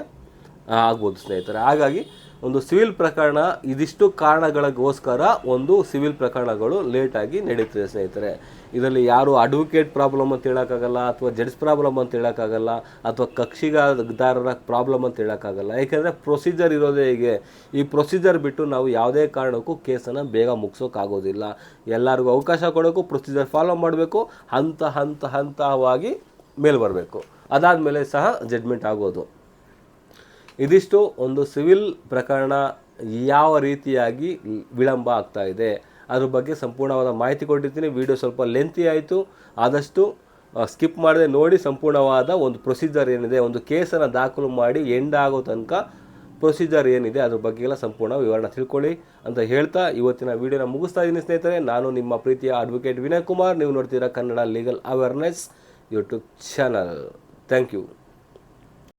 ಆಗ್ಬೋದು ಸ್ನೇಹಿತರೆ. ಹಾಗಾಗಿ ಒಂದು ಸಿವಿಲ್ ಪ್ರಕರಣ, ಇದಿಷ್ಟು ಕಾರಣಗಳಿಗೋಸ್ಕರ ಒಂದು ಸಿವಿಲ್ ಪ್ರಕರಣಗಳು ಲೇಟಾಗಿ ನಡೀತದೆ ಸ್ನೇಹಿತರೆ. ಇದರಲ್ಲಿ ಯಾರು ಅಡ್ವೊಕೇಟ್ ಪ್ರಾಬ್ಲಮ್ ಅಂತ ಹೇಳೋಕ್ಕಾಗಲ್ಲ, ಅಥವಾ ಜಡ್ಜ್ ಪ್ರಾಬ್ಲಮ್ ಅಂತ ಹೇಳೋಕ್ಕಾಗಲ್ಲ, ಅಥವಾ ಕಕ್ಷಿಗಾರರ ಪ್ರಾಬ್ಲಮ್ ಅಂತ ಹೇಳೋಕ್ಕಾಗಲ್ಲ. ಏಕೆಂದರೆ ಪ್ರೊಸೀಜರ್ ಇರೋದೇ ಹೀಗೆ. ಈ ಪ್ರೊಸೀಜರ್ ಬಿಟ್ಟು ನಾವು ಯಾವುದೇ ಕಾರಣಕ್ಕೂ ಕೇಸನ್ನು ಬೇಗ ಮುಗಿಸೋಕ್ಕಾಗೋದಿಲ್ಲ ಎಲ್ಲರಿಗೂ ಅವಕಾಶ ಕೊಡೋಕ್ಕೂ ಪ್ರೊಸೀಜರ್ ಫಾಲೋ ಮಾಡಬೇಕು. ಹಂತ ಹಂತ ಹಂತವಾಗಿ ಮೇಲೆ ಬರಬೇಕು. ಅದಾದಮೇಲೆ ಸಹ ಜಡ್ಮೆಂಟ್ ಆಗೋದು. ಇದಿಷ್ಟು ಒಂದು ಸಿವಿಲ್ ಪ್ರಕರಣ ಯಾವ ರೀತಿಯಾಗಿ ವಿಳಂಬ ಆಗ್ತಾ ಇದೆ. ಅದ್ರ ಬಗ್ಗೆ ಸಂಪೂರ್ಣವಾದ ಮಾಹಿತಿ ಕೊಟ್ಟಿರ್ತೀನಿ. ವಿಡಿಯೋ ಸ್ವಲ್ಪ ಲೆಂತಿ ಆಯಿತು. ಆದಷ್ಟು ಸ್ಕಿಪ್ ಮಾಡದೆ ನೋಡಿ ಸಂಪೂರ್ಣವಾದ ಒಂದು ಪ್ರೊಸೀಜರ್ ಏನಿದೆ, ಒಂದು ಕೇಸನ್ನು ದಾಖಲು ಮಾಡಿ ಎಂಡ್ ಆಗೋ ತನಕ ಪ್ರೊಸೀಜರ್ ಏನಿದೆ ಅದ್ರ ಬಗ್ಗೆ ಎಲ್ಲ ಸಂಪೂರ್ಣ ವಿವರಣೆ ತಿಳ್ಕೊಳ್ಳಿ ಅಂತ ಹೇಳ್ತಾ ಇವತ್ತಿನ ವಿಡಿಯೋನ ಮುಗಿಸ್ತಾ ಇದ್ದೀನಿ ಸ್ನೇಹಿತರೆ. ನಾನು ನಿಮ್ಮ ಪ್ರೀತಿಯ ಅಡ್ವೊಕೇಟ್ ವಿನಯ್ ಕುಮಾರ್. ನೀವು ನೋಡ್ತೀರಾ Kannada legal awareness YouTube channel thank you